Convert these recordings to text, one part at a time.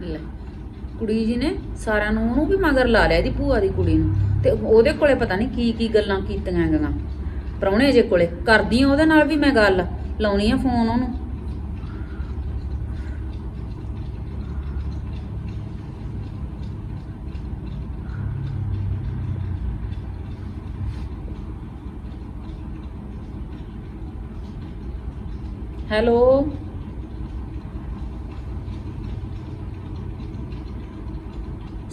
ਲੈ। ਕੁੜੀ ਜੀ ਨੇ ਸਾਰਿਆਂ ਨੂੰ ਉਹਨੂੰ ਵੀ ਮਗਰ ਲਾ ਲਿਆ ਇਹਦੀ ਭੂਆ ਦੀ ਕੁੜੀ ਨੂੰ। ਤੇ ਉਹਦੇ ਕੋਲੇ ਪਤਾ ਨਹੀਂ ਕੀ ਕੀ ਗੱਲਾਂ ਕੀਤੀਆਂ ਗੀਆਂ ਪ੍ਰਾਹੁਣੇ ਜੇ ਕੋਲੇ, ਕਰਦੀ ਆ ਉਹਦੇ ਨਾਲ ਵੀ ਮੈਂ ਗੱਲ, ਲਾਉਣੀ ਆ ਫੋਨ ਉਹਨੂੰ। ਹੈਲੋ?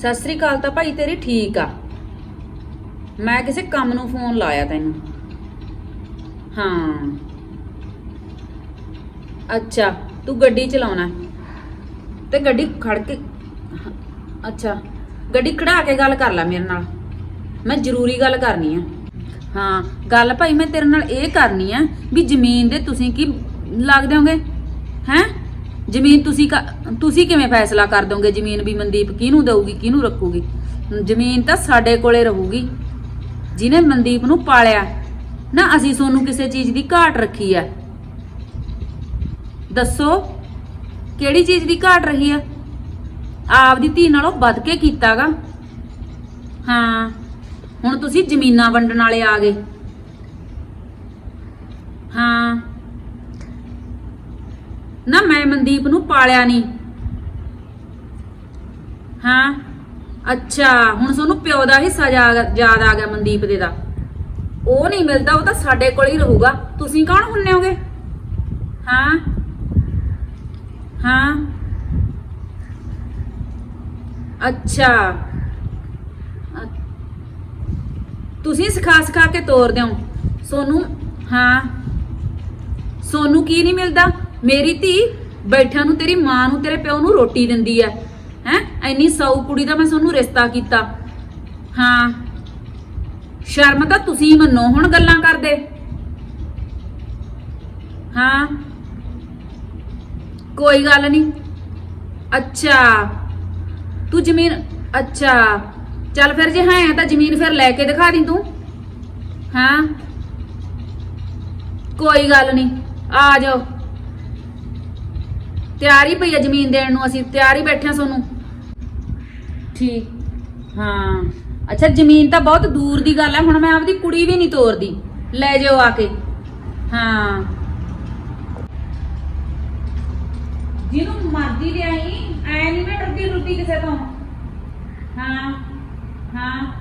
ਸਤਿ ਸ੍ਰੀ ਅਕਾਲ ਤਾਂ ਭਾਈ, ਤੇਰੀ ਠੀਕ ਆ। ਮੈਂ ਕਿਸੇ ਕੰਮ ਨੂੰ ਫੋਨ ਲਾਇਆ ਤੈਨੂੰ। ਹਾਂ। ਅੱਛਾ, ਤੂੰ ਗੱਡੀ ਚਲਾਉਣਾ ਤੇ ਗੱਡੀ ਖੜ ਕੇ ਅੱਛਾ। ਗੱਡੀ ਖੜਾ ਕੇ ਗੱਲ ਕਰ ਲੈ ਮੇਰੇ ਨਾਲ। ਮੈਂ ਜ਼ਰੂਰੀ ਗੱਲ ਕਰਨੀ ਆ। ਹਾਂ, ਗੱਲ ਭਾਈ ਮੈਂ ਤੇਰੇ ਨਾਲ ਇਹ ਕਰਨੀ ਆ ਵੀ ਜ਼ਮੀਨ ਦੇ ਤੁਸੀਂ ਕੀ ਲੱਗ ਦਿਓਗੇ ਹੈ? ਜ਼ਮੀਨ ਤੁਸੀਂ ਤੁਸੀਂ ਕਿਵੇਂ ਫੈਸਲਾ ਕਰ ਦੋਗੇ? ਜ਼ਮੀਨ ਵੀ ਮਨਦੀਪ ਕਿਹਨੂੰ ਦਊਗੀ, ਕਿਹਨੂੰ ਰੱਖੂਗੀ? ਜ਼ਮੀਨ ਤਾਂ ਸਾਡੇ ਕੋਲੇ ਰਹੂਗੀ। ਜਿਹਨੇ ਮਨਦੀਪ ਨੂੰ ਪਾਲਿਆ, ਨਾ ਅਸੀਂ ਤੁਹਾਨੂੰ ਕਿਸੇ ਚੀਜ਼ ਦੀ ਘਾਟ ਰੱਖੀ ਆ। ਦੱਸੋ, ਕਿਹੜੀ ਚੀਜ਼ ਦੀ ਘਾਟ ਰਹੀ ਆ? ਆਪਦੀ ਧੀ ਨਾਲੋਂ ਵੱਧ ਕੇ ਕੀਤਾਗਾ। ਹਾਂ, ਹੁਣ ਤੁਸੀਂ ਜ਼ਮੀਨਾਂ ਵੰਡਣ ਵਾਲੇ ਆ ਗਏ। ਹਾਂ। ਨਾ ਮੈਂ ਮਨਦੀਪ ਨੂੰ ਪਾਲਿਆ ਨਹੀਂ। ਹਾਂ, ਅੱਛਾ, ਹੁਣ ਤੁਹਾਨੂੰ ਪਿਓ ਦਾ ਹਿੱਸਾ ਯਾਦ ਆ ਗਿਆ ਮਨਦੀਪ ਦੇ ਦਾ। ਉਹ ਨਹੀਂ ਮਿਲਦਾ, ਉਹ ਤਾਂ ਸਾਡੇ ਕੋਲ ਹੀ ਰਹੂਗਾ। ਤੁਸੀਂ ਕੌਣ ਹੁੰਨੇ ਹੋਗੇ? ਹਾਂ ਹਾਂ। ਅੱਛਾ। ਤੁਸੀਂ ਸਿਖਾ ਸਿਖਾ ਕੇ ਤੋਰ ਦਿਓ। ਸੋਨੂੰ, ਹਾਂ। ਸੋਨੂੰ ਕੀ ਨਹੀਂ ਮਿਲਦਾ? ਮੇਰੀ ਧੀ ਬੈਠਿਆਂ ਨੂੰ ਤੇਰੀ ਮਾਂ ਨੂੰ ਤੇਰੇ ਪਿਓ ਨੂੰ ਰੋਟੀ ਦਿੰਦੀ ਐ, ਹੈ? ਐਨੀ ਸੌ ਕੁੜੀ ਦਾ ਮੈਂ ਤੁਹਾਨੂੰ ਰਿਸ਼ਤਾ ਕੀਤਾ। ਹਾਂ। ਸ਼ਰਮ ਤਾਂ ਤੁਸੀਂ ਮੰਨੋ, ਹੁਣ ਗੱਲਾਂ ਕਰਦੇ। ਹਾਂ। ਕੋਈ ਗੱਲ ਨਹੀਂ। ਅੱਛਾ। ਤੂੰ ਜ਼ਮੀਨ, ਅੱਛਾ। ਚੱਲ ਫਿਰ ਜੇ ਹੈ ਤਾਂ ਜ਼ਮੀਨ ਫਿਰ ਲੈ ਕੇ ਦਿਖਾ ਦੀ ਤੂੰ। ਹਾਂ। ਕੋਈ ਗੱਲ ਨਹੀਂ। ਆ ਜਾਓ। ਤਿਆਰੀ ਪਈ ਆ ਜ਼ਮੀਨ ਦੇਣ ਨੂੰ, ਅਸੀਂ ਤਿਆਰੀ ਬੈਠੇ ਆ ਤੁਹਾਨੂੰ ਠੀਕ। ਹਾਂ। ਅੱਛਾ, ਜ਼ਮੀਨ ਤਾਂ ਬਹੁਤ ਦੂਰ ਦੀ ਗੱਲ ਹੈ ਹੁਣ ਮੈਂ ਆਪਦੀ ਕੁੜੀ ਵੀ ਨਹੀਂ ਤੋਰਦੀ। ਲੈ ਜਾਓ ਆ ਕੇ। ਹਾਂ। ਜਿਹਨੂੰ ਮਰਜ਼ੀ ਲਿਆਈ, ਐ ਨਹੀਂ ਮੈਂ ਡਰਦੀ ਰੁੱਦੀ ਕਿਸੇ ਤੋਂ। ਹਾਂ ਹਾਂ।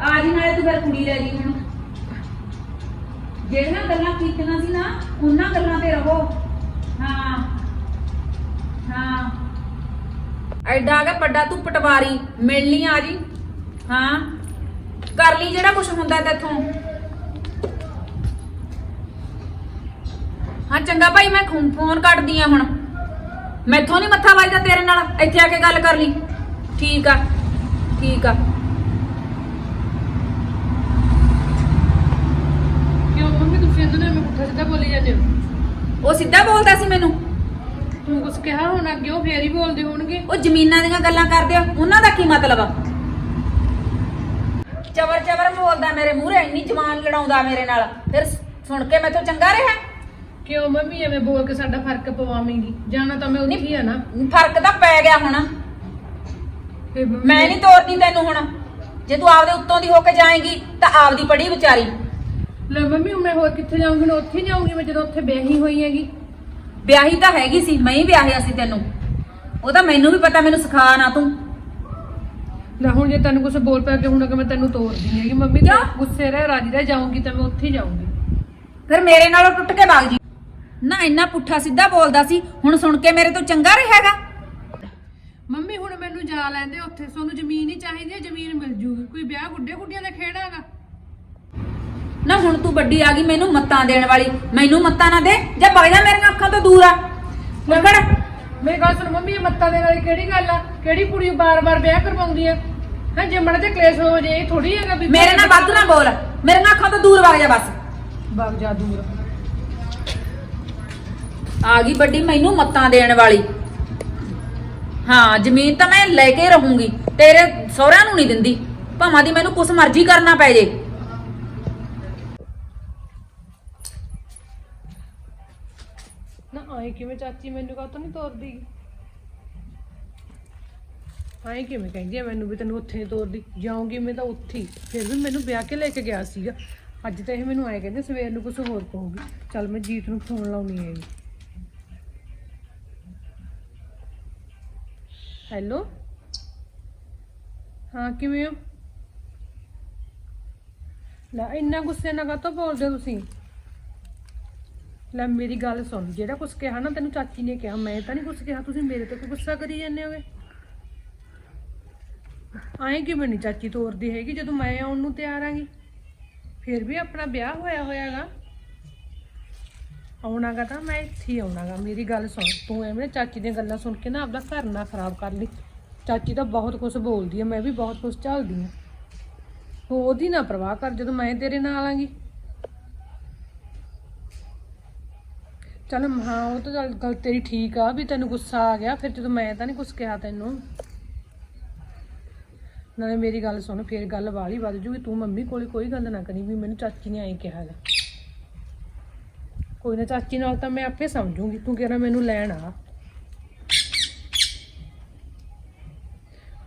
ਆ ਜੀ, ਨਾਲੇ ਤੂੰ ਫਿਰ ਕੁੜੀ ਲੈ ਲਈ ਹੁਣ। ਜਿਹੜੀਆਂ ਗੱਲਾਂ ਕੀਤੀਆਂ ਸੀ ਨਾ, ਉਹਨਾਂ ਗੱਲਾਂ ਤੇ ਰਹੋ। ਹਾਂ। ਹਾਂ। ਐਡਾ ਕਿ ਵੱਡਾ ਤੂੰ ਪਟਵਾਰੀ ਮਿਲਣੀ ਆ ਜੀ। ਹਾਂ। ਕਰ ਲਈ ਜਿਹੜਾ ਕੁਝ ਹੁੰਦਾ ਤੇਥੋਂ। ਹਾਂ ਚੰਗਾ ਭਾਈ ਮੈਂ ਖੂਨ ਫੋਨ ਕੱਟਦੀ ਆ ਹੁਣ। ਮੈਥੋਂ ਨਹੀਂ ਮੱਥਾ ਵੱਜਦਾ ਤੇਰੇ ਨਾਲ। ਇੱਥੇ ਆ ਕੇ ਗੱਲ ਕਰ ਲਈ। ਠੀਕ ਆ। ਠੀਕ ਆ। ਕਿਉਂ ਮੰਮੀ ਤੁਸੀਂ ਇਹਨਾਂ ਨੇ ਮੈਂ ਪੁੱਠਾ ਸਿੱਧਾ ਬੋਲੀ ਜਾਂਦੇ ਹੋ? ਉਹ ਸਿੱਧਾ ਬੋਲਦਾ ਸੀ ਮੈਨੂੰ। ਤੂੰ ਕੁਝ ਕਿਹਾ ਹੋਣਾ ਅੱਗੇ ਉਹ ਫੇਰ ਹੀ ਬੋਲਦੇ ਹੋਣਗੇ। ਉਹ ਜ਼ਮੀਨਾਂ ਦੀਆਂ ਗੱਲਾਂ ਕਰਦੇ ਆ ਉਹਨਾਂ ਦਾ ਕੀ ਮਤਲਬ ਆ? ਚਵਰ ਚਵਰ ਬੋਲਦਾ ਮੇਰੇ ਮੂਹਰੇ ਇੰਨੀ ਜਵਾਨ ਲੜਾਉਂਦਾ ਮੇਰੇ ਨਾਲ। ਫਿਰ ਸੁਣ ਕੇ ਮੈਥੋਂ ਚੰਗਾ ਰਿਹਾ? ਕਿਉਂ ਮੰਮੀ ਐਵੇਂ ਬੋਲ ਕੇ ਸਾਡਾ ਫ਼ਰਕ ਪਵਾਵੇਂਗੀ। ਜਾਣਾ ਤਾਂ ਮੈਂ ਉੱਥੇ ਹੀ ਆ ਨਾ। ਫ਼ਰਕ ਤਾਂ ਪੈ ਗਿਆ ਹੁਣ। ਫਿਰ ਮੰਮੀ- ਮੈਂ ਨਹੀਂ ਤੋਰਦੀ ਤੈਨੂੰ ਹੁਣ। ਜੇ ਤੂੰ ਆਪਦੇ ਉੱਤੋਂ ਦੀ ਹੋ ਕੇ ਜਾਏਂਗੀ ਤਾਂ ਆਪਦੀ ਪੜੀ ਵਿਚਾਰੀ। ਲੈ ਮੰਮੀ ਹੁਣ ਮੈਂ ਹੋਰ ਕਿੱਥੇ ਜਾਊਂਗੀ? ਮੈਂ ਉੱਥੇ ਹੀ ਜਾਊਂਗੀ ਮੈਂ ਜਦੋਂ ਉੱਥੇ ਵਿਆਹੀ ਹੋਈ ਹੈਗੀ। ਵਿਆਹੀ ਤਾਂ ਹੈਗੀ ਸੀ ਮੈਂ ਹੀ ਵਿਆਹਿਆ ਸੀ ਤੈਨੂੰ। ਉਹ ਤਾਂ ਮੈਨੂੰ ਵੀ ਪਤਾ ਮੈਨੂੰ ਸਿਖਾ ਨਾ ਤੂੰ। ਲੈ ਹੁਣ ਜੇ ਤੈਨੂੰ ਕੁਝ ਬੋਲ ਪਿਆ ਕਿ ਹੁਣ ਕਿ ਮੈਂ ਤੈਨੂੰ ਤੋਰਦੀ ਹੈਗੀ ਮੰਮੀ ਤੇ ਕਿਉਂ? ਗੁੱਸੇ ਰਹਿ ਰਾਜੀ ਰਹਿ ਜਾਊਂਗੀ ਤਾਂ ਮੈਂ ਉੱਥੇ ਹੀ ਜਾਊਂਗੀ। ਫਿਰ ਮੇਰੇ ਨਾਲੋਂ ਟੁੱਟ ਕੇ ਵਗ ਜੀ। ਨਾ ਇੰਨਾ ਪੁੱਠਾ ਸਿੱਧਾ ਬੋਲਦਾ ਸੀ ਹੁਣ ਸੁਣ ਕੇ ਮੇਰੇ ਤੋਂ ਚੰਗਾ ਰਿਹਾਗਾ ਮੰਮੀ ਹੁਣ ਮੈਨੂੰ ਜਾ ਲੈਂਦੇ ਉੱਥੇ ਤੁਹਾਨੂੰ ਜ਼ਮੀਨ ਹੀ ਚਾਹੀਦੀ ਹੈ ਜ਼ਮੀਨ ਮਿਲ ਜੂਗੀ। ਕੋਈ ਵਿਆਹ ਗੁੱਡੇ ਗੁੱਡੀਆਂ ਦਾ ਖੇੜਾ ਹੈਗਾ? ਨਾ ਹੁਣ ਤੂੰ ਵੱਡੀ ਆ ਗਈ ਮੈਨੂੰ ਮੱਤਾਂ ਦੇਣ ਵਾਲੀ। ਮੈਨੂੰ ਮੱਤਾਂ ਨਾ ਦੇ। ਜਾਂ ਵਗ ਜਾ ਮੇਰੀਆਂ ਅੱਖਾਂ ਤੋਂ ਦੂਰ ਆ। ਲੱਗੜ ਮੇਰੀ ਗੱਲ ਸੁਣ ਮੰਮੀ ਇਹ ਮੱਤਾਂ ਦੇ ਨਾਲ ਕਿਹੜੀ ਗੱਲ ਆ? ਕਿਹੜੀ ਕੁੜੀ ਬਾਰ-ਬਾਰ ਵਿਆਹ ਕਰਵਾਉਂਦੀ ਆ? ਹੈ ਜੇ ਮਨ ਤੇ ਕਲੇਸ਼ ਹੋ ਜੇ ਇਹ ਥੋੜੀ ਹੈਗਾ ਵੀ ਮੇਰੇ ਨਾਲ ਵੱਧ ਨਾ ਬੋਲ। ਮੇਰੀਆਂ ਅੱਖਾਂ ਤੋਂ ਦੂਰ ਵਗ ਜਾ ਬਸ। ਬਾਗ ਜਾ ਦੂਰ। ਆ ਗਈ ਵੱਡੀ ਮੈਨੂੰ ਮੱਤਾਂ ਦੇਣ ਵਾਲੀ। ਹਾਂ ਜ਼ਮੀਨ ਤਾਂ ਮੈਂ ਲੈ ਕੇ ਰਹੂੰਗੀ। ਤੇਰੇ ਸਹੁਰਿਆਂ ਨੂੰ ਨਹੀਂ ਦਿੰਦੀ। ਭਾਵਾਂ ਦੀ ਮੈਨੂੰ ਕੁਛ ਮਰਜ਼ੀ ਕਰਨਾ ਪੈ ਜੇ। ਨਾ ਆਏ ਕਿਵੇਂ ਚਾਚੀ ਮੈਨੂੰ ਕਾ ਨਹੀਂ ਤੋਰਦੀ? ਆਏ ਕਿਵੇਂ ਕਹਿੰਦੀ ਆ ਮੈਨੂੰ ਵੀ ਤੈਨੂੰ ਉੱਥੇ ਨਹੀਂ ਤੋਰਦੀ ਜਾਉਂਗੀ ਮੈਂ ਤਾਂ ਉੱਥੇ ਹੀ। ਫਿਰ ਵੀ ਮੈਨੂੰ ਵਿਆਹ ਕੇ ਲੈ ਕੇ ਗਿਆ ਸੀਗਾ। ਅੱਜ ਤਾਂ ਇਹ ਮੈਨੂੰ ਆਏ ਕਹਿੰਦੇ ਸਵੇਰ ਨੂੰ ਕੁਝ ਹੋਰ ਕਹੂਗੀ। ਚੱਲ ਮੈਂ ਜੀਤ ਨੂੰ ਫੋਨ ਲਾਉਣੀ ਹੈਗੀ। ਹੈਲੋ ਹਾਂ, ਕਿਵੇਂ ਹੋ? ਲੈ, ਇੰਨਾ ਗੁੱਸੇ ਨਾਲ ਕਾਹਤੋਂ ਬੋਲਦੇ ਹੋ ਤੁਸੀਂ? ਲੈ ਮੇਰੀ ਗੱਲ ਸੁਣ, ਜਿਹੜਾ ਕੁਝ ਕਿਹਾ ਨਾ ਤੈਨੂੰ ਚਾਚੀ ਨੇ ਕਿਹਾ, ਮੈਂ ਤਾਂ ਨਹੀਂ ਕੁਝ ਕਿਹਾ, ਤੁਸੀਂ ਮੇਰੇ ਤੇ ਕੋਈ ਗੁੱਸਾ ਕਰੀ ਜਾਂਦੇ ਹੋਗੇ? ਆਏ ਕਿਵੇਂ ਨਹੀਂ ਚਾਚੀ ਤੋਰਦੀ ਹੈਗੀ, ਜਦੋਂ ਮੈਂ ਆਉਣ ਨੂੰ ਤਿਆਰ ਆਂਗੀ? ਫਿਰ ਵੀ ਆਪਣਾ ਵਿਆਹ ਹੋਇਆ ਹੋਇਆਗਾ। ਆਉਣਾਗਾ ਤਾਂ ਮੈਂ ਇੱਥੇ ਹੀ ਆਉਣਾਗਾ, ਮੇਰੀ ਗੱਲ ਸੁਣ, ਤੂੰ ਐਵੇਂ ਚਾਚੀ ਦੀਆਂ ਗੱਲਾਂ ਸੁਣ ਕੇ ਨਾ ਆਪਦਾ ਘਰ ਨਾ ਖਰਾਬ ਕਰ ਲਈ। ਚਾਚੀ ਤਾਂ ਬਹੁਤ ਕੁਝ ਬੋਲਦੀ ਆ, ਮੈਂ ਵੀ ਬਹੁਤ ਕੁਝ ਝੱਲਦੀ ਹਾਂ ਤੂੰ ਉਹਦੀ ਨਾ ਪਰਵਾਹ ਕਰ, ਜਦੋਂ ਮੈਂ ਤੇਰੇ ਨਾਲ ਆਂਗੀ। ਚੱਲ ਹਾਂ ਉਹ ਤਾਂ ਚੱਲ ਗੱਲ ਤੇਰੀ ਠੀਕ ਆ, ਵੀ ਤੈਨੂੰ ਗੁੱਸਾ ਆ ਗਿਆ, ਫਿਰ ਜਦੋਂ ਮੈਂ ਤਾਂ ਨਹੀਂ ਕੁਝ ਕਿਹਾ ਤੈਨੂੰ। ਨਾਲੇ ਮੇਰੀ ਗੱਲ ਸੁਣ, ਫਿਰ ਗੱਲ ਵਾਲੀ ਵੱਧ ਜੂਗੀ, ਤੂੰ ਮੰਮੀ ਕੋਲੇ ਕੋਈ ਗੱਲ ਨਾ ਕਰੀ ਵੀ ਮੈਨੂੰ ਚਾਚੀ ਨੇ ਐਂ ਕਿਹਾ ਹੈਗਾ ਕੋਈ ਨਾ ਚਾਚੀ ਨਾਲ ਤਾਂ ਮੈਂ ਆਪੇ ਸਮਝੂਗੀ, ਤੂੰ ਕਿਹੜਾ ਮੈਨੂੰ ਲੈਣ ਆ।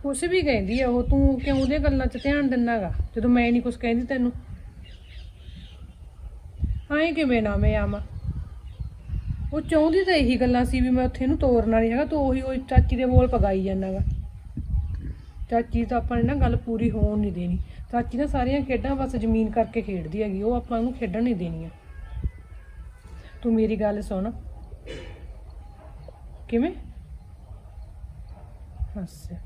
ਕੁਛ ਵੀ ਕਹਿੰਦੀ ਆ ਉਹ, ਤੂੰ ਕਿਉਂ ਉਹਦੀਆਂ ਗੱਲਾਂ 'ਚ ਧਿਆਨ ਦਿੰਨਾਗਾ ਜਦੋਂ ਮੈਂ ਨਹੀਂ ਕੁਛ ਕਹਿੰਦੀ ਤੈਨੂੰ? ਐਂ ਕਿਵੇਂ ਨਾ ਮੈਂ ਆਵਾਂ? ਉਹ ਚਾਹੁੰਦੀ ਤਾਂ ਇਹੀ ਗੱਲਾਂ ਸੀ ਵੀ ਮੈਂ ਉੱਥੇ ਇਹਨੂੰ ਤੋਰਨਾ ਨਹੀਂ ਹੈਗਾ ਤੂੰ ਉਹੀ ਉਹ ਚਾਚੀ ਦੇ ਬੋਲ ਪਗਾਈ ਜਾਂਦਾਗਾ। ਚਾਚੀ ਤਾਂ ਆਪਾਂ ਨੇ ਨਾ ਗੱਲ ਪੂਰੀ ਹੋਣ ਨਹੀਂ ਦੇਣੀ। ਚਾਚੀ ਨਾ ਸਾਰੀਆਂ ਖੇਡਾਂ ਬਸ ਜ਼ਮੀਨ ਕਰਕੇ ਖੇਡਦੀ ਹੈਗੀ, ਉਹ ਆਪਾਂ ਨੂੰ ਖੇਡਣ ਨਹੀਂ ਦੇਣੀਆਂ। ਤੂੰ ਮੇਰੀ ਗੱਲ ਸੁਣ। ਕਿਵੇਂ? ਅੱਛਾ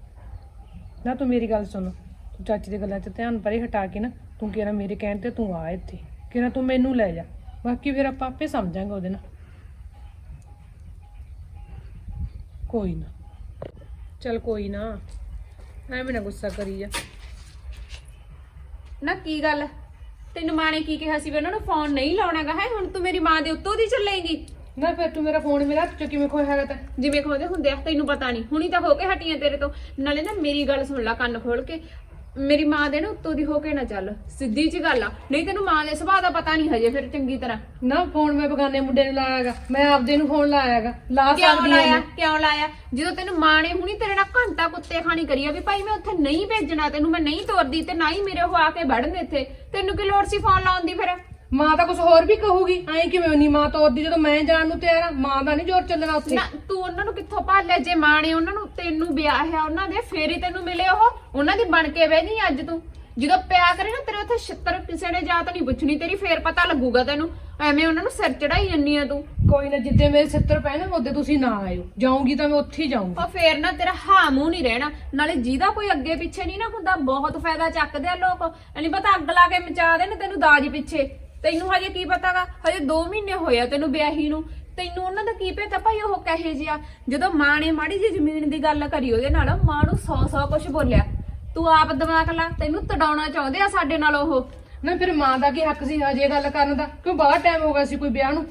ਨਾ ਤੂੰ ਮੇਰੀ ਗੱਲ ਸੁਣ। ਤੂੰ ਚਾਚੀ ਦੀ ਗੱਲਾਂ 'ਚ ਧਿਆਨ ਪਰੇ ਹਟਾ ਕੇ ਨਾ, ਤੂੰ ਕਿਹੜਾ ਮੇਰੇ ਕਹਿਣ ਤੇ ਤੂੰ ਆ ਇੱਥੇ। ਕਿਹੜਾ ਤੂੰ ਮੈਨੂੰ ਲੈ ਜਾ। ਬਾਕੀ ਫਿਰ ਆਪਾਂ ਆਪੇ ਸਮਝਾਂਗੇ ਉਹਦੇ ਨਾਲ। ਕੋਈ ਨਾ। ਚਲ ਕੋਈ ਨਾ। ਐਵੇਂ ਨਾ ਗੁੱਸਾ ਕਰੀ ਜਾ। ਨਾ ਕੀ ਗੱਲ? ਤੈਨੂੰ ਮਾਂ ਨੇ ਕੀ ਕਿਹਾ ਸੀ ਵੀ ਉਹਨਾਂ ਨੂੰ ਫੋਨ ਨਹੀਂ ਲਾਉਣਾਗਾ ਹੈ ਹੁਣ ਤੂੰ ਮੇਰੀ ਮਾਂ ਦੇ ਉੱਤੋਂ ਦੀ ਚੱਲੇਂਗੀ। ਨਾ ਫਿਰ ਤੂੰ ਮੇਰਾ ਫੋਨ ਮੇਰਾ ਹੱਥ ਚੋਂ ਕਿਵੇਂ ਖੋਇਆ ਹੈਗਾ ਤਾਂ? ਜਿਵੇਂ ਖੋਦੇ ਹੁੰਦੇ ਆ ਤੈਨੂੰ ਪਤਾ ਨਹੀਂ। ਹੁਣੀ ਤਾਂ ਹੋ ਕੇ ਹਟੀਆਂ ਤੇਰੇ ਤੋਂ। ਨਾਲੇ ਨਾ ਮੇਰੀ ਗੱਲ ਸੁਣ ਲੈ ਕੰਨ ਖੋਲ ਕੇ। ਮੇਰੀ ਮਾਂ ਦੇ ਨਾ ਉੱਤੋਂ ਦੀ ਹੋ ਕੇ ਨਾ ਚੱਲ ਸਿੱਧੀ ਜੀ ਗੱਲ ਆ। ਨਹੀਂ ਤੈਨੂੰ ਮਾਂ ਦੇ ਸੁਭਾਅ ਦਾ ਪਤਾ ਨਹੀਂ ਹਜੇ ਫਿਰ ਚੰਗੀ ਤਰ੍ਹਾਂ। ਨਾ ਫੋਨ ਮੈਂ ਬਗਾਨੇ ਮੁੰਡੇ ਨੂੰ ਲਾਇਆਗਾ। ਮੈਂ ਆਪਦੇ ਨੂੰ ਫੋਨ ਲਾਇਆਗਾ। ਲਾ ਕਿਉਂ ਸਕਦੀ ਲਾਇਆ ਮੈਂ। ਕਿਉਂ ਲਾਇਆ? ਜਦੋਂ ਤੈਨੂੰ ਮਾਂ ਨੇ ਹੁਣੀ ਤੇਰੇ ਨਾਲ ਘੰਟਾ ਕੁੱਤੇ ਖਾਣੀ ਕਰੀ ਆ ਵੀ ਭਾਈ ਮੈਂ ਉੱਥੇ ਨਹੀਂ ਭੇਜਣਾ ਤੈਨੂੰ ਮੈਂ ਨਹੀਂ ਤੋਰਦੀ ਤੇ ਨਾ ਹੀ ਮੇਰੇ ਉਹ ਆ ਕੇ ਵੜਨ ਇੱਥੇ। ਤੈਨੂੰ ਕੀ ਲੋੜ ਸੀ ਫੋਨ ਲਾਉਣ ਦੀ ਫਿਰ? ਮਾਂ ਤਾਂ ਕੁਝ ਹੋਰ ਵੀ ਕਹੂਗੀ। ਐਂ ਕਿਵੇਂ ਨਹੀਂ ਮਾਂ ਤੋਰਦੀ ਜਦੋਂ ਮੈਂ ਜਾਣ ਨੂੰ ਤਿਆਰ ਆ ਮਾਂ ਦਾ ਨਹੀਂ ਜ਼ੋਰ ਚੱਲਣਾ ਉੱਥੇ। ਨਾ ਤੂੰ ਉਹਨਾਂ ਨੂੰ ਕਿੱਥੋਂ ਭਾਲਿਆ ਜੇ ਮਾਂ ਨੇ ਉਹਨਾਂ ਨੂੰ ਤੈਨੂੰ ਵਿਆਹ ਹੈ ਉਹਨਾਂ ਦੇ ਫੇਰ ਹੀ ਤੈਨੂੰ ਮਿਲੇ ਉਹ। ਉਹਨਾਂ ਦੀ ਬਣ ਕੇ ਬਹਿਨੀ ਅੱਜ ਤੂੰ। ਜਦੋਂ ਪਿਆ ਕਰੇ ਨਾ ਤੇਰੇ ਉੱਥੇ ਛਿੱਤਰ ਕਿਸੇ ਨੇ ਜਾਤ ਨਹੀਂ ਪੁੱਛਣੀ ਤੇਰੀ ਫੇਰ ਪਤਾ ਲੱਗੂਗਾ ਤੈਨੂੰ। ਐਵੇਂ ਉਹਨਾਂ ਨੂੰ ਸਿਰ ਚੜਾਈ ਜੰਨੀ ਆ ਤੂੰ। ਕੋਈ ਨਾ ਜਿੱਦੇ ਮੇਰੇ ਸਿੱਤਰ ਪੈ ਨਾ ਉਹਦੇ ਤੁਸੀਂ ਨਾ ਆਇਓ। ਜਾਊਂਗੀ ਤਾਂ ਮੈਂ ਉੱਥੇ ਹੀ ਜਾਊਂਗੀ। ਉਹ ਫੇਰ ਨਾ ਤੇਰਾ ਹਾਂ ਮੂੰਹ ਨਹੀਂ ਰਹਿਣਾ। ਨਾਲੇ ਜਿਹਦਾ ਕੋਈ ਅੱਗੇ ਪਿੱਛੇ ਨਹੀਂ ਨਾ ਹੁੰਦਾ ਬਹੁਤ ਫਾਇਦਾ ਚੱਕਦੇ ਆ ਲੋਕ। ਨਹੀਂ ਪਤਾ ਅੱਗ ਲਾ ਕੇ ਮਚਾ ਦੇਣ ਤੈਨੂੰ ਦਾਜ ਪਿੱਛੇ। ਤੈਨੂੰ ਹਜੇ ਕੀ ਪਤਾਗਾ? ਹਜੇ 2 ਮਹੀਨੇ ਹੋਏ ਆ ਤੈਨੂੰ ਵਿਆਹੀ ਨੂੰ। ਤੈਨੂੰ ਉਹਨਾਂ ਦਾ ਕੀ ਪਤਾ ਭਾਈ ਉਹ ਕਹੇ ਜਿਆ ਜਦੋਂ ਮਾਂ ਨੇ ਮਾੜੀ ਜੀ ਜ਼ਮੀਨ ਦੀ ਗੱਲ ਕਰੀ ਉਹਦੇ ਨਾਲ ਮਾਂ ਨੂੰ 100-100 ਕੁਝ ਬੋਲਿਆ। ਤੂੰ ਆਪ ਦਿਮਾਗ ਲਾ ਤੈਨੂੰ ਤੜਾਉਣਾ ਚਾਹੁੰਦੇ ਆ ਸਾਡੇ ਨਾਲ ਉਹ। ਨਾ ਫਿਰ ਮਾਂ ਦਾ ਕੀ ਹੱਕ ਸੀ ਹਜੇ ਗੱਲ ਕਰਨ ਦਾ? ਕਿਉਂ ਬਾਹਰ ਟਾਈਮ ਹੋ ਗਿਆ ਸੀ ਕੋਈ ਵਿਆਹ ਨੂੰ?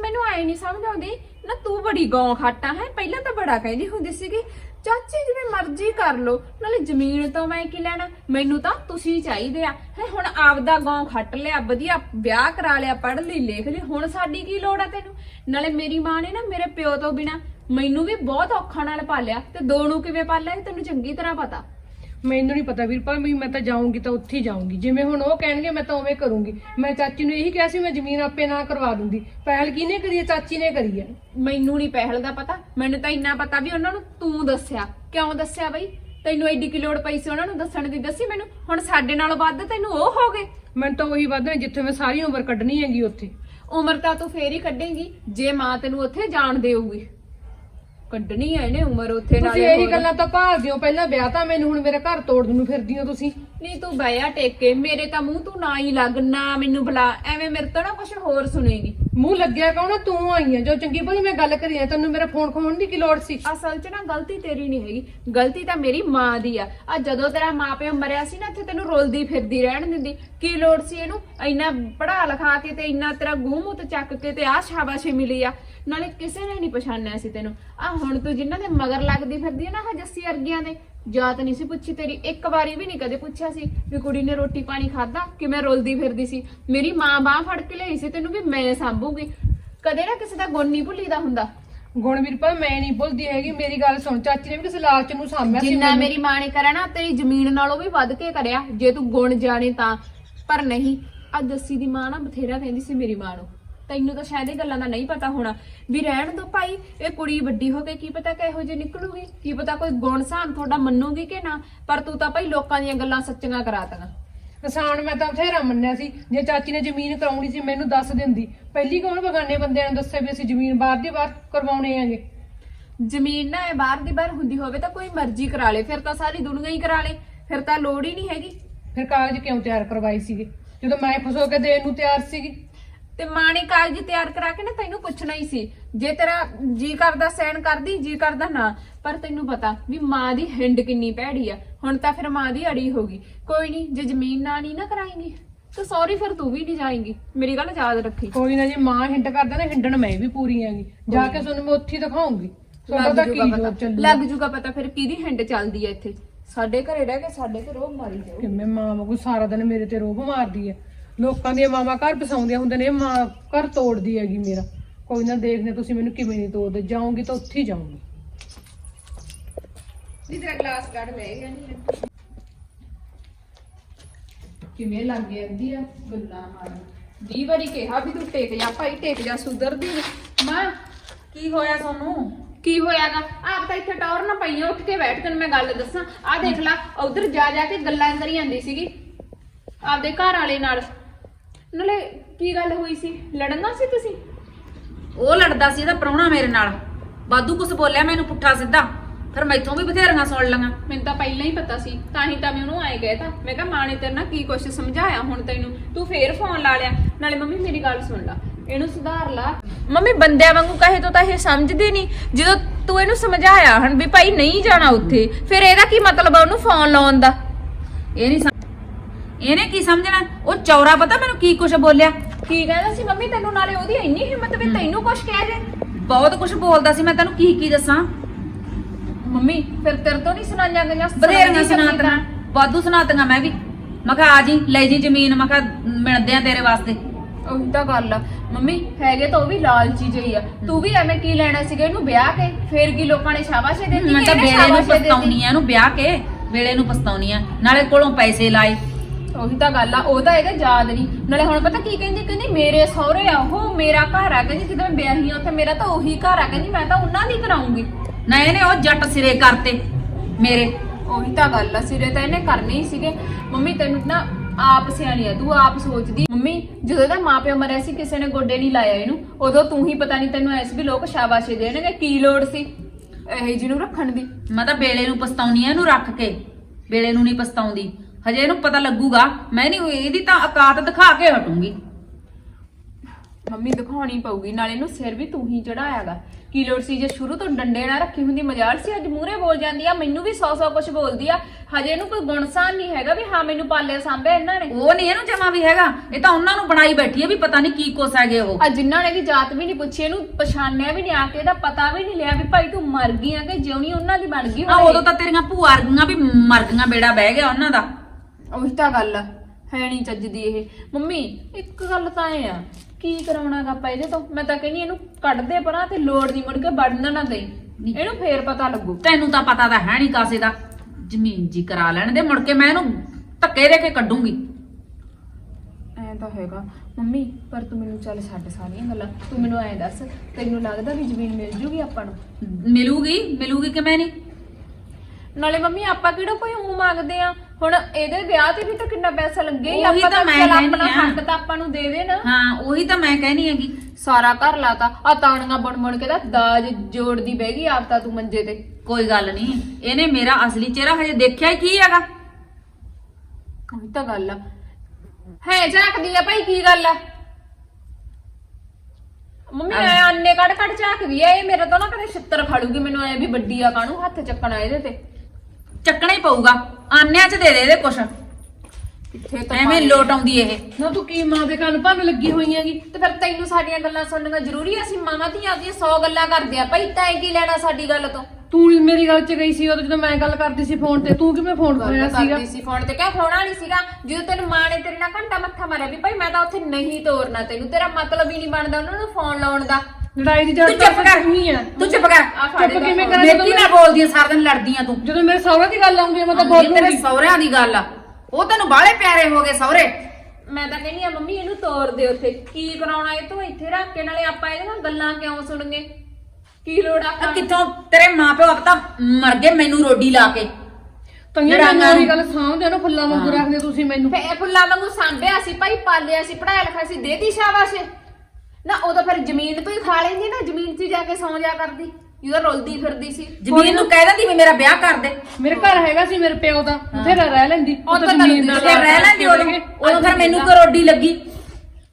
ਮੈਨੂੰ ਆਏ ਨਹੀਂ ਸਮਝ ਆਉਂਦੀ। ਨਾ ਤੂੰ ਬੜੀ ਗੌਂ ਖਾਟਾ ਹੈ। ਪਹਿਲਾਂ ਤਾਂ ਬੜਾ ਕਹਿੰਦੀ ਹੁੰਦੀ ਸੀਗੀ ਚਾਚੀ ਜਿਵੇਂ ਮਰਜ਼ੀ ਕਰ ਲੋ ਨਾਲੇ ਜ਼ਮੀਨ ਤੋਂ ਮੈਂ ਕੀ ਲੈਣਾ? ਮੈਨੂੰ ਤਾਂ ਤੁਸੀਂ ਚਾਹੀਦੇ ਆ। ਹੈ, ਹੁਣ ਆਪਦਾ ਗੌਂ ਖੱਟ ਲਿਆ, ਵਧੀਆ ਵਿਆਹ ਕਰਾ ਲਿਆ, ਪੜ੍ਹ ਲਈ, ਲਿਖ ਲਈ, ਹੁਣ ਸਾਡੀ ਕੀ ਲੋੜ ਆ ਤੈਨੂੰ? ਨਾਲੇ ਮੇਰੀ ਮਾਂ ਨੇ ਨਾ ਮੇਰੇ ਪਿਓ ਤੋਂ ਬਿਨਾ ਮੈਨੂੰ ਵੀ ਬਹੁਤ ਔਖਾ ਨਾਲ ਪਾਲਿਆ, ਤੇ ਦੋ ਨੂੰ ਕਿਵੇਂ ਪਾਲਿਆ ਇਹ ਤੈਨੂੰ ਚੰਗੀ ਤਰ੍ਹਾਂ ਪਤਾ। ਮੈਨੂੰ ਨਹੀਂ ਪਤਾ ਵੀਰਪਾਲ ਵੀ ਮੈਂ ਤਾਂ ਜਾਊਂਗੀ ਤਾਂ ਉੱਥੇ ਹੀ ਜਾਊਂਗੀ। ਜਿਵੇਂ ਹੁਣ ਉਹ ਕਹਿਣਗੇ ਮੈਂ ਤਾਂ ਉਵੇਂ ਕਰੂੰਗੀ। ਮੈਂ ਚਾਚੀ ਨੂੰ ਇਹੀ ਕਿਹਾ ਸੀ ਮੈਂ ਜ਼ਮੀਨ ਆਪੇ ਨਾ ਕਰਵਾ ਦੂੰਗੀ। ਪਹਿਲ ਕਿਹਨੇ ਕਰੀ ਹੈ? ਚਾਚੀ ਨੇ ਕਰੀ ਹੈ। ਮੈਨੂੰ ਨਹੀਂ ਪਹਿਲ ਦਾ ਪਤਾ। ਮੈਨੂੰ ਤਾਂ ਇੰਨਾ ਪਤਾ ਵੀ ਉਹਨਾਂ ਨੂੰ ਤੂੰ ਦੱਸਿਆ। ਕਿਉਂ ਦੱਸਿਆ ਬਈ? ਤੈਨੂੰ ਐਡੀ ਕੀ ਲੋੜ ਪਈ ਸੀ ਉਹਨਾਂ ਨੂੰ ਦੱਸਣ ਦੀ? ਦੱਸੀ ਮੈਨੂੰ। ਹੁਣ ਸਾਡੇ ਨਾਲੋਂ ਵੱਧ ਤੈਨੂੰ ਉਹ ਹੋ ਗਏ। ਮੈਨੂੰ ਤਾਂ ਉਹੀ ਵੱਧ ਜਿੱਥੇ ਮੈਂ ਸਾਰੀ ਉਮਰ ਕੱਢਣੀ ਹੈਗੀ ਉੱਥੇ। ਉਮਰ ਤਾਂ ਤੂੰ ਫੇਰ ਹੀ ਕੱਢੇਂਗੀ। ਜੇ ਮਾਂ ਤੈਨੂੰ ਉੱਥੇ ਜਾਣ ਦੇਊਗੀ। ਕੱਢਣੀ ਐ ਇਹਨੇ ਉਮਰ ਉੱਥੇ ਤੁਸੀਂ ਨਾਲੇ ਇਹੀ ਹੋਰ। ਗੱਲਾਂ ਤਾਂ ਭਾਲਦੇ ਹੋ ਪਹਿਲਾਂ ਵਿਆਹ ਤਾਂ ਮੈਨੂੰ ਹੁਣ ਮੇਰਾ ਘਰ ਤੋੜ ਨੂੰ ਫਿਰਦੀ ਹੋ ਤੁਸੀਂ ਨਹੀਂ ਤੂੰ ਬਹਿਆ ਟੇਕੇ। ਮੇਰੇ ਤਾਂ ਮੂੰਹ ਤੂੰ ਨਾ ਹੀ ਲੱਗ ਨਾ ਮੈਨੂੰ ਬੁਲਾ। ਐਵੇਂ ਮੇਰੇ ਤੋਂ ਨਾ ਕੁਝ ਹੋਰ ਸੁਣੇਗੀ। ਮੂੰਹ ਲੱਗਿਆ ਕਹੋ ਨਾ ਤੂੰ ਆਈ ਹੈ ਜੋ ਚੰਗੀ ਭਲੀ ਮੈਂ ਗੱਲ ਕਰੀ ਹੈ ਤੈਨੂੰ ਮੇਰਾ ਫੋਨ ਖਵਾਉਣ ਦੀ ਕੀ ਲੋੜ ਸੀ? ਅਸਲ 'ਚ ਨਾ ਗਲਤੀ ਤੇਰੀ ਨਹੀਂ ਹੈਗੀ। ਗਲਤੀ ਤਾਂ ਮੇਰੀ ਮਾਂ ਦੀ ਆ। ਆ ਜਦੋਂ ਤੇਰਾ ਮਾਪਿਓ ਮਰਿਆ ਸੀ ਨਾ ਇੱਥੇ ਤੈਨੂੰ ਰੋਲਦੀ ਫਿਰਦੀ ਰਹਿਣ ਦਿੰਦੀ। ਕੀ ਲੋੜ ਸੀ ਇਹਨੂੰ? ਇੰਨਾ ਪੜਾ ਲਿਖਾ ਕੇ ਤੇ ਇੰਨਾ ਤੇਰਾ ਗੂੰਮੁੱਤ ਚੱਕ ਕੇ ਤੇ ਆਹ ਸ਼ਾਬਾਸ਼ੀ ਮਿਲੀ ਆ। ਨਾਲੇ ਕਿਸੇ ਨੇ ਨਹੀਂ ਪਛਾਣਿਆ ਸੀ ਤੈਨੂੰ। ਆ ਹੁਣ ਤੂੰ ਜਿਨ੍ਹਾਂ ਦੇ ਮਗਰ ਲੱਗਦੀ ਫਿਰਦੀ ਆ ਨਾ ਆਹ ਜੱਸੀ ਅਰਗੀਆਂ ਦੇ ਜਾਤ ਨਹੀਂ ਸੀ ਪੁੱਛੀ ਤੇਰੀ। ਇੱਕ ਵਾਰੀ ਵੀ ਨਹੀਂ ਕਦੇ ਪੁੱਛਿਆ ਸੀ ਵੀ ਕੁੜੀ ਨੇ ਰੋਟੀ ਪਾਣੀ ਖਾਦਾ ਕਿ ਮੈਂ ਰੋਲਦੀ ਫਿਰਦੀ ਸੀ। ਮੇਰੀ ਮਾਂ ਬਾਹ ਫੜ ਕੇ ਲਈ ਸੀ ਤੈਨੂੰ ਵੀ ਮੈਂ ਸੰਭੂਗੀ। ਕਦੇ ਨਾ ਕਿਸੇ ਦਾ ਗੁਣ ਨਹੀਂ ਭੁੱਲੀਦਾ ਹੁੰਦਾ। ਗੁਣਵੀਰ ਪਰ ਮੈਂ ਨਹੀਂ ਭੁੱਲਦੀ ਹੈਗੀ। ਮੇਰੀ ਗੱਲ ਸੁਣ ਚਾਚੀ ਨੇ ਵੀ ਕਿਸੇ ਲਾਲਚ ਨੂੰ ਸਾਂਭਿਆ ਸੀ ਜਿੰਨਾ ਮੈਨੂੰ। ਮੇਰੀ ਮਾਂ ਨੇ ਕਰਿਆ ਨਾ ਤੇਰੀ ਜ਼ਮੀਨ ਨਾਲੋਂ ਵੀ ਵੱਧ ਕੇ ਕਰਿਆ। ਜੇ ਤੂੰ ਗੁਣ ਜਾਣੇ ਤਾਂ ਪਰ ਨਹੀਂ। ਆ ਜੱਸੀ ਦੀ ਮਾਂ ਨਾ ਬਥੇਰਾ ਕਹਿੰਦੀ ਸੀ ਮੇਰੀ ਮਾਂ ਨੂੰ। ਤੈਨੂੰ ਤਾਂ ਸ਼ਾਇਦ ਇਹ ਗੱਲਾਂ ਦਾ ਨਹੀਂ ਪਤਾ ਹੋਣਾ। ਵੀ ਰਹਿਣ ਦੋ ਭਾਈ ਇਹ ਕੁੜੀ ਵੱਡੀ ਹੋ ਕੇ ਕੀ ਪਤਾ ਕਿਹੋ ਜਿਹੀ ਨਿਕਲੂਗੀ ਕੀ ਪਤਾ ਕੋਈ ਗੁਣ ਸਾਨ ਤੁਹਾਡਾ ਮੰਨੂਗੀ ਕਿ ਨਾ ਪਰ ਤੂੰ ਤਾਂ ਭਾਈ ਲੋਕਾਂ ਦੀਆਂ ਗੱਲਾਂ ਸੱਚੀਆਂ ਕਰਾਤੀਆਂ ਕਿਸਾਨ ਮੈਂ ਤਾਂ ਬਥੇਰਾ ਮੰਨਿਆ ਸੀ ਜੇ ਚਾਚੀ ਨੇ ਜ਼ਮੀਨ ਕਰਾਉਣੀ ਸੀ ਮੈਨੂੰ ਦੱਸ ਦਿੰਦੀ। ਪਹਿਲੀ ਕੌਣ ਬਗਾਨੇ ਬੰਦਿਆਂ ਨੂੰ ਦੱਸਿਆ ਵੀ ਅਸੀਂ ਜ਼ਮੀਨ ਬਾਹਰ ਦੀ ਬਾਹਰ ਕਰਵਾਉਣੇ ਆਂਗੇ ਜ਼ਮੀਨ ਨਾ ਇਹ ਬਾਹਰ ਦੀ ਬਾਹਰ ਹੁੰਦੀ ਹੋਵੇ ਤਾਂ ਕੋਈ ਮਰਜ਼ੀ ਕਰਾ ਲੇ ਫਿਰ ਤਾਂ ਸਾਰੀ ਦੁਨੀਆ ਹੀ ਕਰਾ ਲੇ ਫਿਰ ਤਾਂ ਲੋੜ ਹੀ ਨਹੀਂ ਹੈਗੀ। ਫਿਰ ਕਾਗਜ਼ ਕਿਉਂ ਤਿਆਰ ਕਰਵਾਈ ਸੀਗੇ? ਜਦੋਂ ਮੈਂ ਖੁਸ਼ ਹੋ ਕੇ ਦੇਣ ਨੂੰ ਤਿਆਰ ਸੀਗੀ। ਤੇ ਮਾਂ ਨੇ ਕਾਗਜ਼ ਤਿਆਰ ਕਰਾ ਕੇ ਨਾ ਤੈਨੂੰ ਪੁੱਛਣਾ ਹੀ ਸੀ ਜੇ ਤੇਰਾ ਜੀ ਕਰਦਾ ਸੈਨ ਕਰਦੀ ਜੀ ਕਰਦਾ ਨਾ ਪਰ ਤੈਨੂੰ ਪਤਾ ਵੀ ਮਾਂ ਦੀ ਹਿੰਡ ਕਿੰਨੀ ਭੈੜੀ ਆ ਹੁਣ ਤਾਂ ਫਿਰ ਮਾਂ ਦੀ ਅੜੀ ਹੋਗੀ ਕੋਈ ਨਹੀਂ ਜੇ ਜ਼ਮੀਨ ਨਾ ਨਹੀਂ ਨਾ ਕਰਾਏਂਗੀ ਤਾਂ ਸੌਰੀ ਫਿਰ ਤੂੰ ਵੀ ਨਹੀਂ ਜਾਏਂਗੀ ਮੇਰੀ ਗੱਲ ਯਾਦ ਰੱਖੀ। ਕੋਈ ਨਾ ਜੇ ਮਾਂ ਹਿੰਟ ਕਰਦਾ ਨਾ ਹਿੰਡਣ ਮੈਂ ਵੀ ਪੂਰੀ ਆਂਗੀ ਜਾ ਕੇ ਤੁਹਾਨੂੰ ਮੈਂ ਉੱਥੇ ਹੀ ਦਿਖਾਉਂਗੀ। ਤੁਹਾਡਾ ਤਾਂ ਕੀ ਜੂਗਾ ਪਤਾ। ਚੱਲੂ ਲੱਗ ਜੂਗਾ ਪਤਾ ਫਿਰ ਕਿਹਦੀ ਹਿੰਡ ਚੱਲਦੀ ਆ ਇੱਥੇ। ਸਾਡੇ ਘਰੇ ਰਹਿ ਕੇ ਸਾਡੇ ਤੇ ਰੋਹ ਮਾਰੀ ਜਾਓ ਕਿਵੇਂ ਮਾਂ ਵਾਂਗੂ ਸਾਰਾ ਦਿਨ ਮੇਰੇ ਤੇ ਰੋਬ ਮਾਰਦੀ ਹੈ ਲੋਕਾਂ ਦੀਆਂ ਮਾਵਾਂ ਘਰ ਬਸਾਉਂਦੀਆਂ ਹੁੰਦੇ ਨੇ ਇਹ ਮਾਂ ਘਰ ਤੋੜਦੀ ਹੈਗੀ ਮੇਰਾ। ਕੋਈ ਨਾ ਦੇਖਦੇ ਤੁਸੀਂ ਮੈਨੂੰ ਕਿਵੇਂ ਨਹੀਂ ਤੋੜਦੇ ਜਾਊਂਗੀ ਤਾਂ ਉੱਥੇ ਹੀ ਜਾਊਂਗੀ। ਦੀ ਤੇਰਾ ਗਲਾਸ ਕੱਢ ਲੈ ਗਿਆ ਨਹੀਂ ਕਿਵੇਂ ਲੱਗ ਜਾਂਦੀ ਆ ਗੱਲਾਂ ਮਾਰਨ? ਦੀ ਵਾਰੀ ਕਿਹਾ ਵੀ ਤੂੰ ਟੇਕ ਜਾ ਭਾਈ ਟੇਕ ਜਾ ਸੁਧਰਦੀ ਨੀ। ਮਾਂ ਕੀ ਹੋਇਆ ਤੁਹਾਨੂੰ? ਕੀ ਹੋਇਆਗਾ? ਆਪ ਤਾਂ ਇੱਥੇ ਟੌਰ ਨਾ ਪਈ ਆ, ਉੱਠ ਕੇ ਬੈਠ ਤੈਨੂੰ ਮੈਂ ਗੱਲ ਦੱਸਾਂ। ਆ ਦੇਖ ਲੈ ਉਧਰ ਜਾ ਜਾ ਕੇ ਗੱਲਾਂ ਕਰੀ ਜਾਂਦੀ ਸੀਗੀ। ਆਪਦੇ ਘਰ ਵਾਲੇ ਨਾਲ। ਨਾਲੇ ਕੀ ਗੱਲ ਹੋਈ ਸੀ? ਲੜਨਾ ਸੀ ਤੁਸੀਂ? ਉਹ ਲੜਦਾ ਸੀ ਇਹਦਾ ਪ੍ਰਾਹੁਣਾ ਮੇਰੇ ਨਾਲ। ਬਾਦੂ ਕੁਛ ਬੋਲਿਆ ਮੈਨੂੰ ਪੁੱਠਾ ਸਿੱਧਾ। ਫਿਰ ਮੈਥੋਂ ਵੀ ਬਥੇਰੀਆਂ ਸੁਣ ਲਈਆਂ ਮੈਨੂੰ ਤਾਂ ਪਹਿਲਾਂ ਹੀ ਪਤਾ ਸੀ ਤਾਂ ਹੀ ਤਾਂ ਮੈਂ ਉਹਨੂੰ ਆਏ ਕਹਿਤਾ ਮੈਂ ਕਿਹਾ ਮਾਂ ਨੇ ਤੇਰੇ ਨਾਲ ਕੀ ਕੁਛ ਸਮਝਾਇਆ ਹੁਣ ਤੈਨੂੰ? ਤੂੰ ਫੇਰ ਫੋਨ ਲਾ ਲਿਆ। ਨਾਲੇ ਮੰਮੀ ਮੇਰੀ ਗੱਲ ਸੁਣ ਲਾ। ਇਹਨੂੰ ਸੁਧਾਰ ਲਾ। ਮੰਮੀ ਬੰਦਿਆਂ ਵਾਂਗੂ ਕਹੇ ਤੋਂ ਤਾਂ ਇਹ ਸਮਝਦੀ ਨਹੀਂ। ਜਦੋਂ ਤੂੰ ਇਹਨੂੰ ਸਮਝਾਇਆ ਹਨ ਵੀ ਭਾਈ ਨਹੀਂ ਜਾਣਾ ਉੱਥੇ ਫਿਰ ਇਹਦਾ ਕੀ ਮਤਲਬ ਆ ਉਹਨੂੰ ਫੋਨ ਲਾਉਣ ਦਾ? ਇਹ ਨਹੀਂ ਇਹਨੇ ਕੀ ਸਮਝਣਾ? ਉਹ ਚੌਰਾ ਪਤਾ ਮੈਨੂੰ ਕੀ ਕੁਛ ਬੋਲਿਆ? ਕੀ ਕਹਿੰਦਾ ਸੀ ਮੰਮੀ? ਤੈਨੂੰ ਨਾਲੇ ਉਹਦੀ ਇੰਨੀ ਹਿੰਮਤ ਵੀ ਤੈਨੂੰ ਕੁਛ ਕਹਿ ਦੇ ਬਹੁਤ ਕੁਛ ਬੋਲਦਾ ਸੀ ਮੈਂ ਤੈਨੂੰ ਕੀ ਕੀ ਦੱਸਾਂ? ਮੰਮੀ ਫਿਰ ਤੇਰੇ ਤੋਂ ਨਹੀਂ ਸੁਣਾਈਆਂ ਗਈਆਂ ਬਥੇਰੀਆਂ ਸੁਣਾਤੀਆਂ ਵਾਧੂ ਸੁਣਾਤੀਆਂ ਮੈਂ ਵੀ। ਮੈਂ ਕਿਹਾ ਆ ਜੀ ਲੈ ਜੀ ਜ਼ਮੀਨ ਮੈਂ ਕਿਹਾ ਮਿਲਦੇ ਆ ਤੇਰੇ ਵਾਸਤੇ। ਉਹੀ ਤਾਂ ਗੱਲ ਆ। ਮੰਮੀ ਹੈਗੇ ਤਾਂ ਉਹ ਵੀ ਲਾਲਚੀ ਜਿਹੀ ਆ। ਤੂੰ ਵੀ ਐਵੇਂ ਕੀ ਲੈਣਾ ਸੀਗਾ ਇਹਨੂੰ ਵਿਆਹ ਕੇ? ਫੇਰ ਕੀ ਲੋਕਾਂ ਨੇ ਸ਼ਾਬਾਸ਼ ਦਿੱਤੀ ਮੈਂ ਤਾਂ ਇਹਨੇ ਵੇਲੇ ਨੂੰ ਸ਼ਾਬਾਸ਼ ਦੇ ਦਿੱਤੀ? ਪਛਤਾਉਣੀ ਆ ਇਹਨੂੰ ਵਿਆਹ ਕੇ ਵੇਲੇ ਨੂੰ ਪਛਤਾਉਣੀ ਆ। ਨਾਲੇ ਕੋਲੋਂ ਪੈਸੇ ਲਾਏ। ਉਹੀ ਤਾਂ ਗੱਲ ਆ, ਉਹ ਤਾਂ ਇਹਦੇ ਯਾਦ ਨਹੀਂ। ਨਾਲੇ ਹੁਣ ਪਤਾ ਕੀ ਕਹਿੰਦੀ ਕਹਿੰਦੀ ਮੇਰੇ ਸਹੁਰੇ ਆ, ਉਹ ਮੇਰਾ ਘਰ ਆ, ਕਹਿੰਦੀ ਜਦੋਂ ਮੈਂ ਵਿਆਹੀ ਆ, ਉੱਥੇ ਮੇਰਾ ਤਾਂ ਉਹੀ ਘਰ ਆ, ਕਹਿੰਦੀ ਮੈਂ ਤਾਂ ਉਹਨਾਂ ਦੀ ਕਰਾਉਂਗੀ। ਨਾ ਇਹਨੇ ਉਹ ਜੱਟ ਸਿਰੇ ਕਰਤੇ, ਮੇਰੇ। ਉਹੀ ਤਾਂ ਗੱਲ ਆ, ਸਿਰੇ ਤਾਂ ਇਹਨੇ ਕਰਨੇ ਹੀ ਸੀਗੇ। ਮੰਮੀ, ਤੈਨੂੰ ਨਾ ਆਪ ਸਿਆਣੀ ਆ, ਤੂੰ ਆਪ ਸੋਚਦੀ। ਮੰਮੀ, ਜਦੋਂ ਇਹਦਾ ਮਾਪਿਓ ਮਰਿਆ ਸੀ, ਕਿਸੇ ਨੇ ਗੋਡੇ ਨਹੀਂ ਲਾਇਆ ਇਹਨੂੰ। ਉਦੋਂ ਤੂੰ ਹੀ ਪਤਾ ਨਹੀਂ ਤੈਨੂੰ ਐਸ ਵੀ ਲੋਕ ਸ਼ਾਬਾਸ਼ੇ ਦੇਣਗੇ, ਕੀ ਲੋੜ ਸੀ ਇਹ ਜਿਹਨੂੰ ਰੱਖਣ ਦੀ? ਮੈਂ ਤਾਂ ਵੇਲੇ ਨੂੰ ਪਛਤਾਉਣੀ ਆ ਇਹਨੂੰ ਰੱਖ ਕੇ। ਵੇਲੇ ਨੂੰ ਨਹੀਂ ਪਛਤਾਉਂਦੀ। ਹਜੇ ਇਹਨੂੰ ਪਤਾ ਲੱਗੂਗਾ। ਮੈਂ ਨਹੀਂ ਇਹਦੀ ਤਾਂ ਔਕਾਤ ਦਿਖਾ ਕੇ ਹਟੂੰਗੀ। ਮੰਮੀ ਦਿਖਾਉਣੀ ਪਊਗੀ ਨਾਲੇ ਇਹਨੂੰ ਸਿਰ ਵੀ ਤੂੰ ਹੀ ਚੜਾਇਆਗਾ। ਕੀ ਲੋੜ ਸੀ ਜੇ ਸ਼ੁਰੂ ਤੋਂ ਡੰਡੇ ਨਾਲ ਰੱਖੀ ਹੁੰਦੀ ਮਜਾਲ ਸੀ ਅੱਜ ਮੂਹਰੇ ਬੋਲ ਜਾਂਦੀ ਆ ਮੈਨੂੰ ਵੀ ਸੌ ਸੌ ਕੁਝ ਬੋਲਦੀ ਆ। ਹਜੇ ਇਹਨੂੰ ਕੋਈ ਗੁਣਸਾਨ ਨਹੀਂ ਹੈਗਾ ਵੀ ਹਾਂ ਮੈਨੂੰ ਪਾਲਿਆ ਸਾਂਭਿਆ ਇਹਨਾਂ ਨੇ। ਉਹ ਨਹੀਂ ਇਹਨੂੰ ਜਮਾ ਵੀ ਹੈਗਾ। ਇਹ ਤਾਂ ਉਹਨਾਂ ਨੂੰ ਬਣਾਈ ਬੈਠੀ ਹੈ ਵੀ ਪਤਾ ਨਹੀਂ ਕੀ ਕੁਛ ਹੈਗੇ ਉਹ। ਆ ਜਿਨ੍ਹਾਂ ਨੇ ਵੀ ਜਾਤ ਵੀ ਨਹੀਂ ਪੁੱਛੀ ਇਹਨੂੰ ਪਛਾਣਿਆ ਵੀ ਨਹੀਂ ਆ ਕੇ ਇਹਦਾ ਪਤਾ ਵੀ ਨਹੀਂ ਲਿਆ ਵੀ ਭਾਈ ਤੂੰ ਮਰ ਗਈ ਆ ਕਿ ਜਿਉਣੀ ਉਹਨਾਂ ਦੀ ਬਣ ਗਈ ਆ ਹੁਣ। ਉਦੋਂ ਤਾਂ ਤੇਰੀਆਂ ਭੂਆ ਵਰਗੀਆਂ ਵੀ ਮਰ ਗਈਆਂ ਬੇੜਾ ਬਹਿ ਗਿਆ ਉਹਨਾਂ ਦਾ। ਉਹੀ ਤਾਂ ਗੱਲ ਆ ਹੈ ਨਹੀਂ ਚੱਜਦੀ ਇਹ। ਮੰਮੀ ਇੱਕ ਗੱਲ ਤਾਂ ਇਹ ਆ ਕੀ ਕਰਾਉਣਾਗਾ ਆਪਾਂ ਇਹਦੇ ਤੋਂ? ਮੈਂ ਤਾਂ ਕਹਿੰਦੀ ਇਹਨੂੰ ਕੱਢ ਦੇ ਪਰਾਂ ਤੇ ਲੋੜ ਨਹੀਂ ਮੁੜ ਕੇ ਵੜਨ ਨਾ ਦੇਈ। ਇਹਨੂੰ ਫੇਰ ਪਤਾ ਲੱਗੂ। ਤੈਨੂੰ ਤਾਂ ਪਤਾ ਤਾਂ ਹੈ ਨਹੀਂ ਕਾਸੇ ਦਾ। ਜ਼ਮੀਨ ਜੀ ਕਰਾ ਲੈਣ ਦੇ ਮੁੜ ਕੇ ਮੈਂ ਇਹਨੂੰ ਧੱਕੇ ਦੇ ਕੇ ਕੱਢੂੰਗੀ। ਐ ਤਾਂ ਹੈਗਾ। ਮੰਮੀ ਪਰ ਤੂੰ ਮੈਨੂੰ ਚੱਲ ਛੱਡ ਸਾਰੀਆਂ ਗੱਲਾਂ। ਤੂੰ ਮੈਨੂੰ ਐ ਦੱਸ ਤੈਨੂੰ ਲੱਗਦਾ ਵੀ ਜ਼ਮੀਨ ਮਿਲ ਜੂਗੀ ਆਪਾਂ ਨੂੰ? ਮਿਲੂਗੀ ਮਿਲੂਗੀ ਕਿ ਮੈਂ ਨਹੀਂ ਨਾਲੇ ਮੰਮੀ ਆਪਾਂ ਕਿਹੜਾ ਕੋਈ ਉਹ ਮੰਗਦੇ ਆ? ਹੁਣ ਇਹਦੇ ਵਿਆਹ ਤੇ ਵੀ ਤਾਂ ਕਿੰਨਾ ਪੈਸਾ ਲੱਗੇ ਹੀ ਉਹੀ ਆਪਾਂ ਤਾਂ ਤਾਂ ਮੈਂ ਚੱਲ ਕਹਿੰਦੀ ਆਪਣਾ। ਹੱਕ ਤਾਂ ਆਪਾਂ ਨੂੰ ਦੇ ਦੇ ਨਾ। ਹਾਂ ਉਹੀ ਤਾਂ ਮੈਂ ਕਹਿਣੀ ਹੈਗੀ। ਸਾਰਾ ਘਰ ਲਾਤਾ ਆ ਤਾਣੀਆਂ ਬਣ ਬਣ ਕੇ ਤਾਂ ਦਾਜ ਜੋੜਦੀ ਬਹਿ ਗਈ ਆਪ ਤਾਂ ਤੂੰ ਮੰਜੇ ਤੇ। ਕੋਈ ਗੱਲ ਨਹੀਂ ਇਹਨੇ ਮੇਰਾ ਅਸਲੀ ਚਿਹਰਾ ਹਜੇ ਦੇਖਿਆ ਹੀ ਕੀ ਹੈਗਾ? ਉਹੀ ਤਾਂ ਗੱਲ ਆ। ਹੈ ਝਾਕਦੀ ਆ ਭਾਈ ਕੀ ਗੱਲ ਆ? ਮੰਮੀ ਐ ਅੰਨੇ ਕੱਢ ਕੱਢ ਝਾਕਦੀ ਆ ਇਹ ਮੇਰੇ ਤੋਂ ਨਾ ਕਦੇ ਛਿੱਤਰ ਖੜੂਗੀ ਮੈਨੂੰ ਐ ਵੀ ਵੱਡੀ ਆ ਕਾਹਨੂੰ ਹੱਥ ਚੱਕਣਾ ਇਹਦੇ ਤੇ। ਚੱਕਣਾ ਹੀ ਪਊਗਾ। ਆਨਿਆਂ ਚ ਦੇ ਦੇ ਇਹਦੇ ਕੁਛ। ਕਿੱਥੇ ਤਾਂ ਐਵੇਂ ਲੋਟ ਆਉਂਦੀ ਇਹ। ਨਾ ਤੂੰ ਕੀ ਮਾਂ ਦੇ ਕੰਨ ਭੰਨ ਲੱਗੀ ਹੋਈ ਹੈਗੀ? ਤੇ ਫਿਰ ਤੈਨੂੰ ਸਾਡੀਆਂ ਗੱਲਾਂ ਸੁਣਨੀਆਂ ਜ਼ਰੂਰੀ ਆ? ਅਸੀਂ ਮਾਵਾਂ ਧੀਆਂ ਦੀਆਂ 100 ਗੱਲਾਂ ਕਰਦੇ ਆ। ਭਾਈ ਤੈਂ ਕੀ ਲੈਣਾ ਸਾਡੀ ਗੱਲ ਤੋਂ? ਤੂੰ ਮੇਰੀ ਗੱਲ 'ਚ ਗਈ ਸੀ ਉਦੋਂ ਜਦੋਂ ਮੈਂ ਗੱਲ ਕਰਦੀ ਸੀ ਫੋਨ ਤੇ। ਤੂੰ ਕਿਵੇਂ ਫੋਨ ਗੱਲ ਕਰਿਆ ਸੀਗਾ? ਕਰਦੀ ਸੀ ਫੋਨ ਤੇ। ਕਿਆ ਫੋਨਾ ਨਹੀਂ ਸੀਗਾ? ਜਦੋਂ ਤੈਨੂੰ ਮਾਂ ਨੇ ਤੇਰੇ ਨਾਲ ਘੰਟਾ ਮੱਥਾ ਮਾਰਿਆ ਵੀ ਭਾਈ ਮੈਂ ਤਾਂ ਉੱਥੇ ਨਹੀਂ ਤੋਰਨਾ ਤੈਨੂੰ। ਤੇਰਾ ਮਤਲਬ ਹੀ ਨਹੀਂ ਬਣਦਾ ਉਹਨਾਂ ਨੂੰ ਫੋਨ ਲਾਉਣ ਦਾ। ਲੜਾਈ ਦੀ ਜੜ ਤੂੰ ਚੁੱਪ ਕਰ। ਨਹੀਂ ਆ। ਤੂੰ ਚੁੱਪ ਕਰ। ਚੁੱਪ ਕਿਵੇਂ ਕਰਾਂ ਮੇਰੀ ਨਾਲ ਬੋਲਦੀ ਆ ਸਾਰਾ ਦਿਨ ਲੜਦੀ ਆ ਤੂੰ। ਜਦੋਂ ਮੇਰੇ ਸਹੁਰੇ ਦੀ ਗੱਲ ਆਉਂਦੀ ਮੈਂ ਤਾਂ ਇਹ ਬੋਲੂੰਗੀ ਤੇਰੇ ਸਹੁਰਿਆਂ ਦੀ ਗੱਲ ਆ। ਉਹ ਤੈਨੂੰ ਬਾਹਲੇ ਪਿਆਰੇ ਹੋ ਗਏ ਸਹੁਰੇ। ਮੈਂ ਤਾਂ ਕਹਿੰਦੀ ਆ ਮੰਮੀ ਇਹਨੂੰ ਤੋੜ ਦੇ ਉੱਥੇ। ਕੀ ਕਰਾਉਣਾ ਇਹ ਤੋਂ? ਇੱਥੇ ਰੱਖ ਕੇ ਨਾਲੇ ਆਪਾਂ ਇਹਦੇ ਨਾਲ ਗੱਲਾਂ ਕਿਉਂ ਸੁਣਗੇ? ਕੀ ਲੋੜ ਆ ਨੂੰ? ਕਿੱਥੋਂ? ਤੇਰੇ ਮਾਪਿਓ ਆਪ ਤਾਂ ਮਰ ਗਏ ਮੈਨੂੰ ਰੋਡੀ ਲਾ ਕੇ। ਤੰਗੀਆਂ ਲੜਾਈਆਂ ਨੂੰ। ਗੱਲ ਸਾਂਭਦੇ ਨੂੰ ਫੁੱਲਾਂ ਵਾਂਗੂ ਰੱਖਦੇ ਤੁਸੀਂ ਮੈਨੂੰ। ਫੇ ਫੁੱਲਾਂ ਵਾਂਗੂ ਸਾਂਭਿਆ ਸੀ ਭਾਈ ਪਾਲਿਆ ਸੀ ਪੜਾਇਆ ਲਿਖਾਇਆ ਸੀ ਦੇਤੀ ਸ਼ਾਬਾਸ਼। ਨਾ ਉਦੋਂ ਫਿਰ ਜ਼ਮੀਨ ਤੋਂ ਹੀ ਖਾ ਲੈਂਦੀ ਨਾ ਜ਼ਮੀਨ 'ਚ ਜਾ ਕੇ ਸੌਂ ਜਾ ਕਰਦੀ ਜਦੋਂ ਰੁਲਦੀ ਫਿਰਦੀ ਸੀ। ਜ਼ਮੀਨ ਨੂੰ ਕਹਿ ਦਿੰਦੀ ਵੀ ਮੇਰਾ ਵਿਆਹ ਕਰ ਦੇ। ਮੇਰੇ ਘਰ ਹੈਗਾ ਸੀ ਮੇਰੇ ਪਿਓ ਦਾ ਬਥੇਰਾ ਰਹਿ ਲੈਂਦੀ ਉਹ ਤਾਂ ਜ਼ਮੀਨ ਦਾ ਤੇ ਰਹਿ ਲੈਂਦੀ ਉਦੋਂ ਉਦੋਂ ਫਿਰ ਮੈਨੂੰ ਕੋ ਰੋਡੀ ਲੱਗੀ?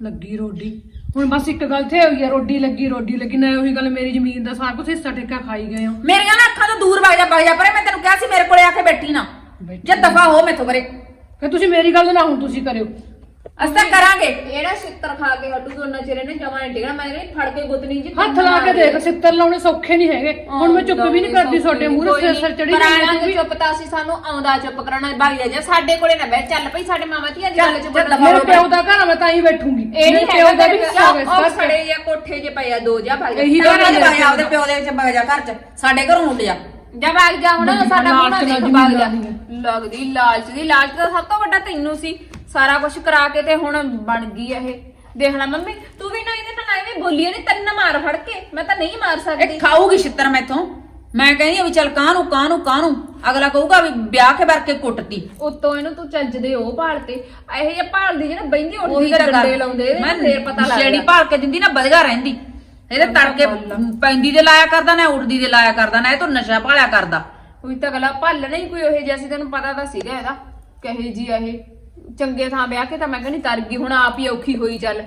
ਲੱਗੀ ਰੋਡੀ। ਹੁਣ ਬਸ ਇੱਕ ਗੱਲ ਤੇ ਹੋਈ ਆ ਰੋਡੀ ਲੱਗੀ ਰੋਡੀ ਲੱਗੀ। ਨਾ ਉਹੀ ਗੱਲ ਮੇਰੀ ਜ਼ਮੀਨ ਦਾ ਸਾਰਾ ਕੁਝ ਹਿੱਸਾ ਠੇਕਾ ਖਾਈ ਗਏ ਹੋ। ਮੇਰੀਆਂ ਨਾ ਅੱਖਾਂ ਤੋਂ ਦੂਰ ਵਗ ਜਾ ਵਗ ਜਾ ਪਰੇ ਮੈਂ ਤੈਨੂੰ ਕਿਹਾ ਸੀ ਮੇਰੇ ਕੋਲੇ ਆ ਕੇ ਬੈਠੀ ਨਾ। ਬੈਠੀ ਜੇ ਦਫਾ ਹੋ ਮੈਥੋਂ ਪਰੇ। ਫਿਰ ਤੁਸੀਂ ਮੇਰੀ ਗੱਲ ਨਾ ਹੁਣ ਤੁਸੀਂ ਕਰਿਓ। ਅਸੀਂ ਤਾਂ ਕਰਾਂਗੇ। ਇਹੜਾ ਛਿੱਤਰ ਖਾ ਕੇ ਹਟੂ ਦੋਨਾਂ ਚਿਹਰੇ ਨੇ ਜਮਾ ਨੇ ਡਿਗਣਾ ਮੈਂ ਕਹਿੰਦੀ ਫੜ ਕੇ ਗੁੱਤਨੀ ਜੀ ਹੱਥ ਲਾ ਕੇ ਦੇਖ ਸਿੱਤਰ ਲਾਉਣੇ ਸੌਖੇ ਨਹੀਂ ਹੈਗੇ। ਹੁਣ ਮੈਂ ਚੁੱਪ ਵੀ ਨਹੀਂ ਕਰਦੀ ਤੁਹਾਡੇ ਮੂਹਰੇ ਸਿਰ ਸਿਰ ਚੜੀ ਜਾਂਦੀ ਵੀ। ਚੁੱਪ ਤਾਂ ਸੀ ਸਾਨੂੰ ਆਉਂਦਾ ਚੁੱਪ ਕਰਾਉਣਾ ਭਾਗ ਜਾ ਜਾ ਸਾਡੇ ਕੋਲੇ ਨਾ ਬਹਿ ਚੱਲ ਭਈ ਸਾਡੇ ਮਾਮਾ ਧੀਆਂ ਦੀ ਗੱਲ ਚ। ਚੱਲ ਮੇਰੇ ਪਿਓ ਦਾ ਘਰ ਮੈਂ ਤਾਂ ਹੀ ਬੈਠੂੰਗੀ। ਇਹ ਪਿਓ ਦਾ ਵੀ ਹਿੱਸਾ ਹੋਵੇ ਜਾਂ ਕੋਠੇ 'ਚ ਪਏ ਆ ਦੋ ਜਾਂ ਭਾਗ ਜਾ ਇਹੀ ਇਹਨਾਂ ਗੱਲ ਦੇ ਆਪਦੇ ਪਿਓ ਦੇ ਵਿੱਚ ਵਗ ਜਾ ਘਰ ਚ। ਸਾਡੇ ਘਰੋਂ ਉੱਡ ਜਾ ਜਾ ਭਾਗ ਜਾ ਹੁਣ ਸਾਡਾ ਮੁੰਡਾ ਨਾਲ ਦੇਖ ਭਾਗ ਜਾ। ਲੱਗਦੀ ਲਾਲਚ ਦੀ ਲਾਲਚ ਤਾਂ ਸਭ ਤੋਂ ਵੱਡਾ ਤੈਨੂੰ ਸੀ। ਸਾਰਾ ਕੁਝ ਕਰਾ ਕੇ ਤੇ ਹੁਣ ਬਣ ਗਈ ਇਹ। ਦੇਖ ਲੈ ਮੰਮੀ ਤੂੰ ਵੀ ਨਾ ਇਹਦੇ ਨਾਲ ਐਵੇਂ ਬੋਲੀ ਨਹੀਂ ਤੈਨੂੰ ਮਾਰ ਫੜ ਕੇ। ਮੈਂ ਤਾਂ ਨਹੀਂ ਮਾਰ ਸਕਦੀ। ਇਹ ਖਾਊਗੀ ਛਿੱਤਰ ਮੈਥੋਂ। ਮੈਂ ਕਹਿੰਦੀ ਆ ਵੀ ਚੱਲ ਕਾਹਨੂੰ ਕਾਹਨੂੰ ਕਾਹਨੂੰ? ਅਗਲਾ ਕਹੂਗਾ ਵੀ ਵਿਆਹ ਕੇ ਵਰਕੇ ਕੁੱਟਤੀ। ਉਤੋਂ ਇਹਨੂੰ ਤੂੰ ਚੱਜਦੇ ਉਹ ਭਾਲਤੇ। ਇਹ ਜੇ ਭਾਲਦੀ ਜਿਹੜਾ ਬੈਂਦੀ ਉੱਠਦੀ ਤਾਂ ਡੰਡੇ ਲਾਉਂਦੇ ਇਹਦੇ ਮੈਂ ਫੇਰ ਪਤਾ ਲੱਗਦਾ। ਜਿਹੜੀ ਭਾਲ ਕੇ ਦਿੰਦੀ ਨਾ ਵਧੀਆ ਰਹਿੰਦੀ। ਇਹਦੇ ਤੜਕੇ ਪੈਂਦੀ ਦੇ ਲਾਇਆ ਕਰਦਾ ਨਾ ਉੱਡਦੀ ਦੇ ਲਾਇਆ ਕਰਦਾ ਨਾ ਇਹ ਤੋਂ ਨਸ਼ਾ ਭਾਲਿਆ ਕਰਦਾ। ਕੋਈ ਤਾਂ ਗਲਾ ਭਾਲਣਾ ਹੀ ਕੋਈ ਉਹ ਜਿਹਾ ਸੀ ਤੈਨੂੰ ਪਤਾ ਤਾਂ ਸੀਗਾ ਇਹਦਾ। ਕਹੇ ਜੀ ਇਹ। ਚੰਗੇ ਥਾਂ ਵਿਆਹ ਕੇ ਤਾਂ ਮੈਂ ਕਹਿੰਦੀ ਤਰ ਗਈ ਹੁਣ ਆਪ ਹੀ ਔਖੀ ਹੋਈ ਚੱਲ।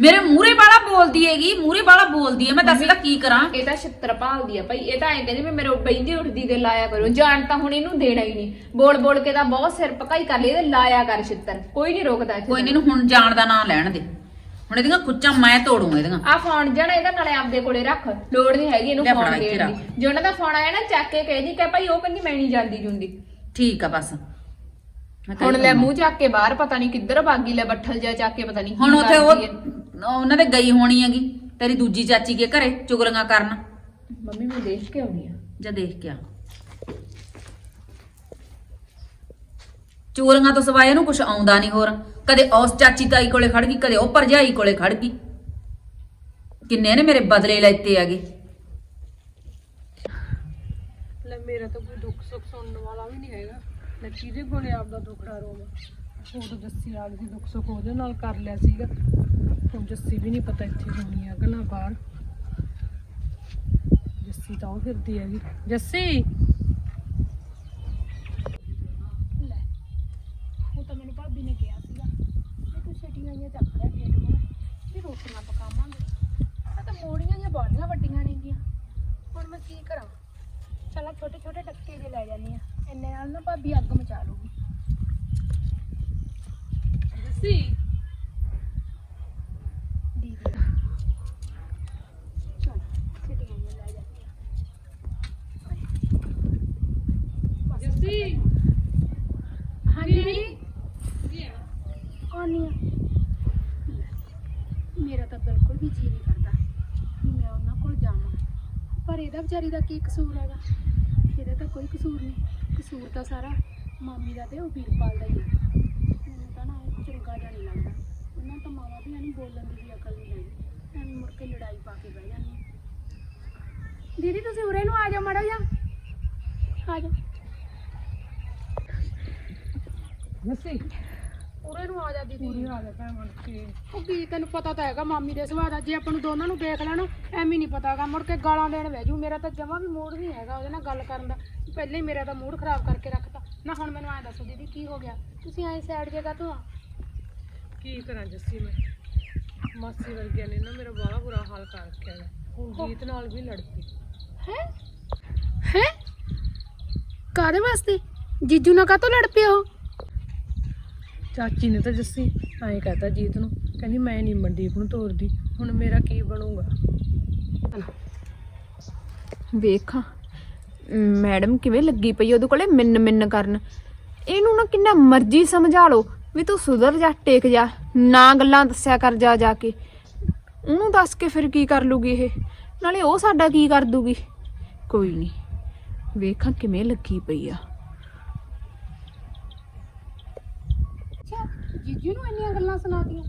ਮੇਰੇ ਮੂਹਰੇ ਵਾਲਾ ਬੋਲਦੀ ਹੈਗੀ ਮੂਹਰੇ ਵਾਲਾ ਬੋਲਦੀ ਹੈ ਮੈਂ ਦੱਸ ਇਹਦਾ ਕੀ ਕਰਾਂ? ਇਹ ਤਾਂ ਛਿੱਤਰ ਭਾਲਦੀ ਆ ਭਾਈ ਇਹ ਤਾਂ ਐਂ ਕਹਿੰਦੀ ਵੀ ਮੇਰੇ ਬੈਂਦੀ ਉੱਠਦੀ ਦੇ ਲਾਇਆ ਕਰੋ ਜਾਣ ਤਾਂ ਹੁਣ ਇਹਨੂੰ ਦੇਣਾ ਹੀ ਨਹੀਂ। ਬੋਲ ਬੋਲ ਕੇ ਤਾਂ ਬਹੁਤ ਸਿਰ ਪਕਾਈ ਕਰ ਲਈ ਇਹਦੇ ਲਾਇਆ ਕਰ ਛਿੱਤਰ ਕੋਈ ਨਹੀਂ ਰੋਕਦਾ ਇੱਥੇ ਕੋਈ ਨਹੀਂ ਇਹਨੂੰ ਹੁਣ ਜਾਣ ਦਾ ਨਾਂ ਲੈਣ ਦੇ। ਹੁਣ ਇਹਦੀਆਂ ਖੁੱਚਾਂ ਮੈਂ ਤੋੜੂ ਇਹਦੀਆਂ। ਆ ਫੋਨ ਜਣਾ ਇਹਦਾ ਨਾਲੇ ਆਪਦੇ ਕੋਲੇ ਰੱਖ ਲੋੜ ਨਹੀਂ ਹੈਗੀ ਇਹਨੂੰ ਲੈ ਫੋਨ ਫੜਾ ਇੱਥੇ ਦੇਣ ਦੀ। ਜੇ ਉਹਨਾਂ ਦਾ ਫੋਨ ਆਇਆ ਨਾ ਚੱਕ ਕੇ ਕਹਿ ਦੀ ਕਿ ਭਾਈ ਉਹ ਕਹਿੰਦੀ ਮੈਂ ਨਹੀਂ ਜਾਂਦੀ ਜੁੰਦੀ। ਠੀਕ ਆ ਬਸ। ਹੁਣ ਲੈ। ਮੂੰਹ ਚੱਕ ਕੇ ਬਾਹਰ ਪਤਾ ਨਹੀਂ ਕਿੱਧਰ ਭਾਗੀ ਲੈ ਬੱਠਲ ਜਾ ਚੱਕ ਕੇ ਪਤਾ ਨਹੀਂ ਹੁਣ ਉੱਥੇ ਉਹ ਉਹਨਾਂ ਦੇ ਗਈ ਹੋਣੀ ਹੈਗੀ ਤੇਰੀ ਦੂਜੀ ਚਾਚੀ ਕੇ ਘਰੇ ਚੁਗਲੀਆਂ ਕਰਨ। ਮੰਮੀ ਮੈਂ ਦੇਖ ਕੇ ਆਉਣੀ ਆ। ਜਾ ਦੇਖ ਕੇ ਆ। ਚੋਰੀਆਂ ਤੋਂ ਸਿਵਾਏ ਇਹਨੂੰ ਕੁਝ ਆਉਂਦਾ ਨਹੀਂ ਹੋਰ। ਕਦੇ ਉਸ ਚਾਚੀ ਤਾਈ ਕੋਲੇ ਖੜ ਗਈ ਕਦੇ ਉਹ ਭਰਜਾਈ ਕੋਲੇ ਖੜ ਗਈ। ਕਿੰਨੇ ਨੇ ਮੇਰੇ ਬਦਲੇ ਲੈਤੇ ਹੈਗੇ। ਲੈ ਮੇਰਾ ਤਾਂ ਕੋਈ ਦੁੱਖ ਸੁੱਖ ਸੁਣਨ ਵਾਲਾ ਵੀ ਨਹੀਂ ਹੈਗਾ ਮੈਂ ਕਿਹਦੇ ਕੋਲੇ ਆਪਦਾ ਦੁੱਖੜਾ ਰੋਵਾਂ ਉਹ ਜੱਸੀ ਆ ਗਈ ਦੁੱਖ ਸੁੱਖ ਉਹਦੇ ਨਾਲ ਕਰ ਲਿਆ ਸੀਗਾ। ਹੁਣ ਜੱਸੀ ਵੀ ਨਹੀਂ ਪਤਾ ਇੱਥੇ ਹੋਣੀ ਆ ਗੱਲਾਂ ਬਾਹਰ। ਜੱਸੀ ਤਾਂ ਉਹ ਫਿਰਦੀ ਹੈਗੀ। ਜੱਸੀ! ਉਹ ਤਾਂ ਮੈਨੂੰ ਭਾਬੀ ਨੇ ਕਿਹਾ ਸੀਗਾ ਵੀ ਤੂੰ ਛੇਟੀਆਂ ਜਿਹੀਆਂ ਚੱਕ ਲਿਆ ਗੇਟ ਮੋੜ ਵੀ ਰੋਟੀਆਂ ਪਕਾਵਾਂਗੇ। ਆ ਤਾਂ ਮੋੜੀਆਂ ਜਿਹੀਆਂ ਬਾਲੀਆਂ ਵੱਡੀਆਂ ਨੇਗੀਆਂ। ਹੁਣ ਮੈਂ ਕੀ ਕਰਾਂ? ਚਲ ਛੋਟੇ ਛੋਟੇ ਟੱਕੇ ਜੇ ਲੈ ਜਾਂਦੀ ਆ। ਇੰਨੇ ਨਾਲ ਨਾ ਭਾਬੀ ਅੱਗ ਮਚਾ ਲੂਗੀ ਜੱਸੀ ਦੀਦੀ। ਚਲ ਛੇਟੀਆਂ ਜਿਹੀਆਂ ਲੈ ਜਾਂਦੀ ਆ ਜੱਸੀ ਹਾਂਜੀ ਦੀਦੀ? ਆਉਣੀ ਆ? ਮੇਰਾ ਤਾਂ ਬਿਲਕੁਲ ਵੀ ਜੀ ਨਹੀਂ ਕਰਦਾ। ਮੈਂ ਉਹਨਾਂ ਕੋਲ ਜਾਵਾਂ। ਪਰ ਇਹਦਾ ਵਿਚਾਰੀ ਦਾ ਕੀ ਕਸੂਰ ਹੈਗਾ? ਇਹਦਾ ਤਾਂ ਕੋਈ ਕਸੂਰ ਨਹੀਂ। ਕਸੂਰ ਤਾਂ ਸਾਰਾ ਮਾਮੀ ਦਾ ਤੇ ਉਹ ਵੀਰਪਾਲ ਦਾ ਹੀ ਹੈ। ਮੈਨੂੰ ਤਾਂ ਨਾ ਇਹ ਚੰਗਾ ਜਿਹਾ ਨਹੀਂ ਲੱਗਦਾ। ਉਹਨਾਂ ਤਾਂ ਮਾਵਾ ਵੀ ਇਹਨੂੰ ਬੋਲਣ ਦੀ ਵੀ ਅਕਲ ਨਹੀਂ ਹੈਗੀ। ਐਵੇਂ ਮੁੜ ਕੇ ਲੜਾਈ ਪਾ ਕੇ ਬਹਿ ਜਾਂਦੀ ਦੀਦੀ, ਤੁਸੀਂ ਉਰੇ ਨੂੰ ਆ ਜਾਓ ਮੜਾ ਜਾ ਆ ਜਾਓ। ਜੱਸੀ ਉਰੇ ਨੂੰ ਆ ਜਾ ਦੀਦੀ। ਆ ਜਾ ਭੈਣ ਬਣ ਕੇ। ਉਹ ਕੀ ਤੈਨੂੰ ਪਤਾ ਤਾਂ ਹੈਗਾ ਮਾਮੀ ਦੇ ਸੁਭਾਅ ਦਾ ਜੇ ਆਪਾਂ ਨੂੰ ਦੋਨਾਂ ਨੂੰ ਦੇਖ ਲੈਣਾ ਐਵੇਂ ਨਹੀਂ ਪਤਾ ਹੈਗਾ। ਮੁੜ ਕੇ ਗਾਲਾਂ ਦੇਣ ਬਹਿ ਜੂ। ਮੇਰਾ ਤਾਂ ਜਮਾ ਵੀ ਮੂਡ ਨਹੀਂ ਹੈਗਾ ਉਹਦੇ ਨਾਲ ਗੱਲ ਕਰਨ ਦਾ। ਪਹਿਲੇ ਹੀ ਮੇਰਾ ਤਾਂ ਮੂਡ ਖਰਾਬ ਕਰਕੇ ਰੱਖਤਾ। ਨਾ ਹੁਣ ਮੈਨੂੰ ਐਂ ਦੱਸੋ ਦੀਦੀ ਕੀ ਹੋ ਗਿਆ? ਤੁਸੀਂ ਐਂ ਸਾਈਡ ਜਗ੍ਹਾ ਤੋਂ ਆ? ਕੀ ਕਰਾਂ ਜੱਸੀ ਮੈਂ? ਮਾਸੀ ਵਰਗਿਆਂ ਨੇ ਨਾ ਮੇਰਾ ਬੜਾ ਬੁਰਾ ਹਾਲ ਕਰ ਰੱਖਿਆ ਹੈ। ਹੁਣ ਜੀਤ ਨਾਲ ਵੀ ਲੜ ਪਈ ਹੈ? ਹੈ? ਕਾਦੇ ਵਾਸਤੇ? ਜੀਜੂ ਨਾਲ ਕਾਤੋਂ ਲੜ ਪਿਆ ਉਹ? ਚਾਚੀ ਨੇ ਤਾਂ ਜੱਸੀ ਐਂ ਕਹਤਾ ਜੀਤ ਨੂੰ, ਕਹਿੰਦੀ ਮੈਂ ਨਹੀਂ ਮਨਦੀਪ ਨੂੰ ਤੋਰਦੀ, ਹੁਣ ਮੇਰਾ ਕੀ ਬਣੂਗਾ? ਵੇਖਾਂ, ਮੈਡਮ ਕਿਵੇਂ ਲੱਗੀ ਪਈ ਉਹਦੇ ਕੋਲੇ ਮਿੰਨ ਮਿੰਨ ਕਰਨ। ਇਹਨੂੰ ਨਾ ਕਿੰਨਾ ਮਰਜ਼ੀ ਸਮਝਾ ਲਓ ਵੀ ਤੂੰ ਸੁਧਰ ਜਾ, ਟੇਕ ਜਾ, ਨਾ ਗੱਲਾਂ ਦੱਸਿਆ ਕਰ ਜਾ ਜਾ ਕੇ। ਉਹਨੂੰ ਦੱਸ ਕੇ ਫਿਰ ਕੀ ਕਰ ਲੂਗੀ ਇਹ? ਨਾਲੇ ਉਹ ਸਾਡਾ ਕੀ ਕਰ ਦੂਗੀ? ਕੋਈ ਨਹੀਂ, ਵੇਖਾਂ ਕਿਵੇਂ ਲੱਗੀ ਪਈ ਆ ਅੱਛਾ ਜੀਜੂ ਨੂੰ ਇੰਨੀਆਂ ਗੱਲਾਂ ਸੁਣਾਤੀਆਂ?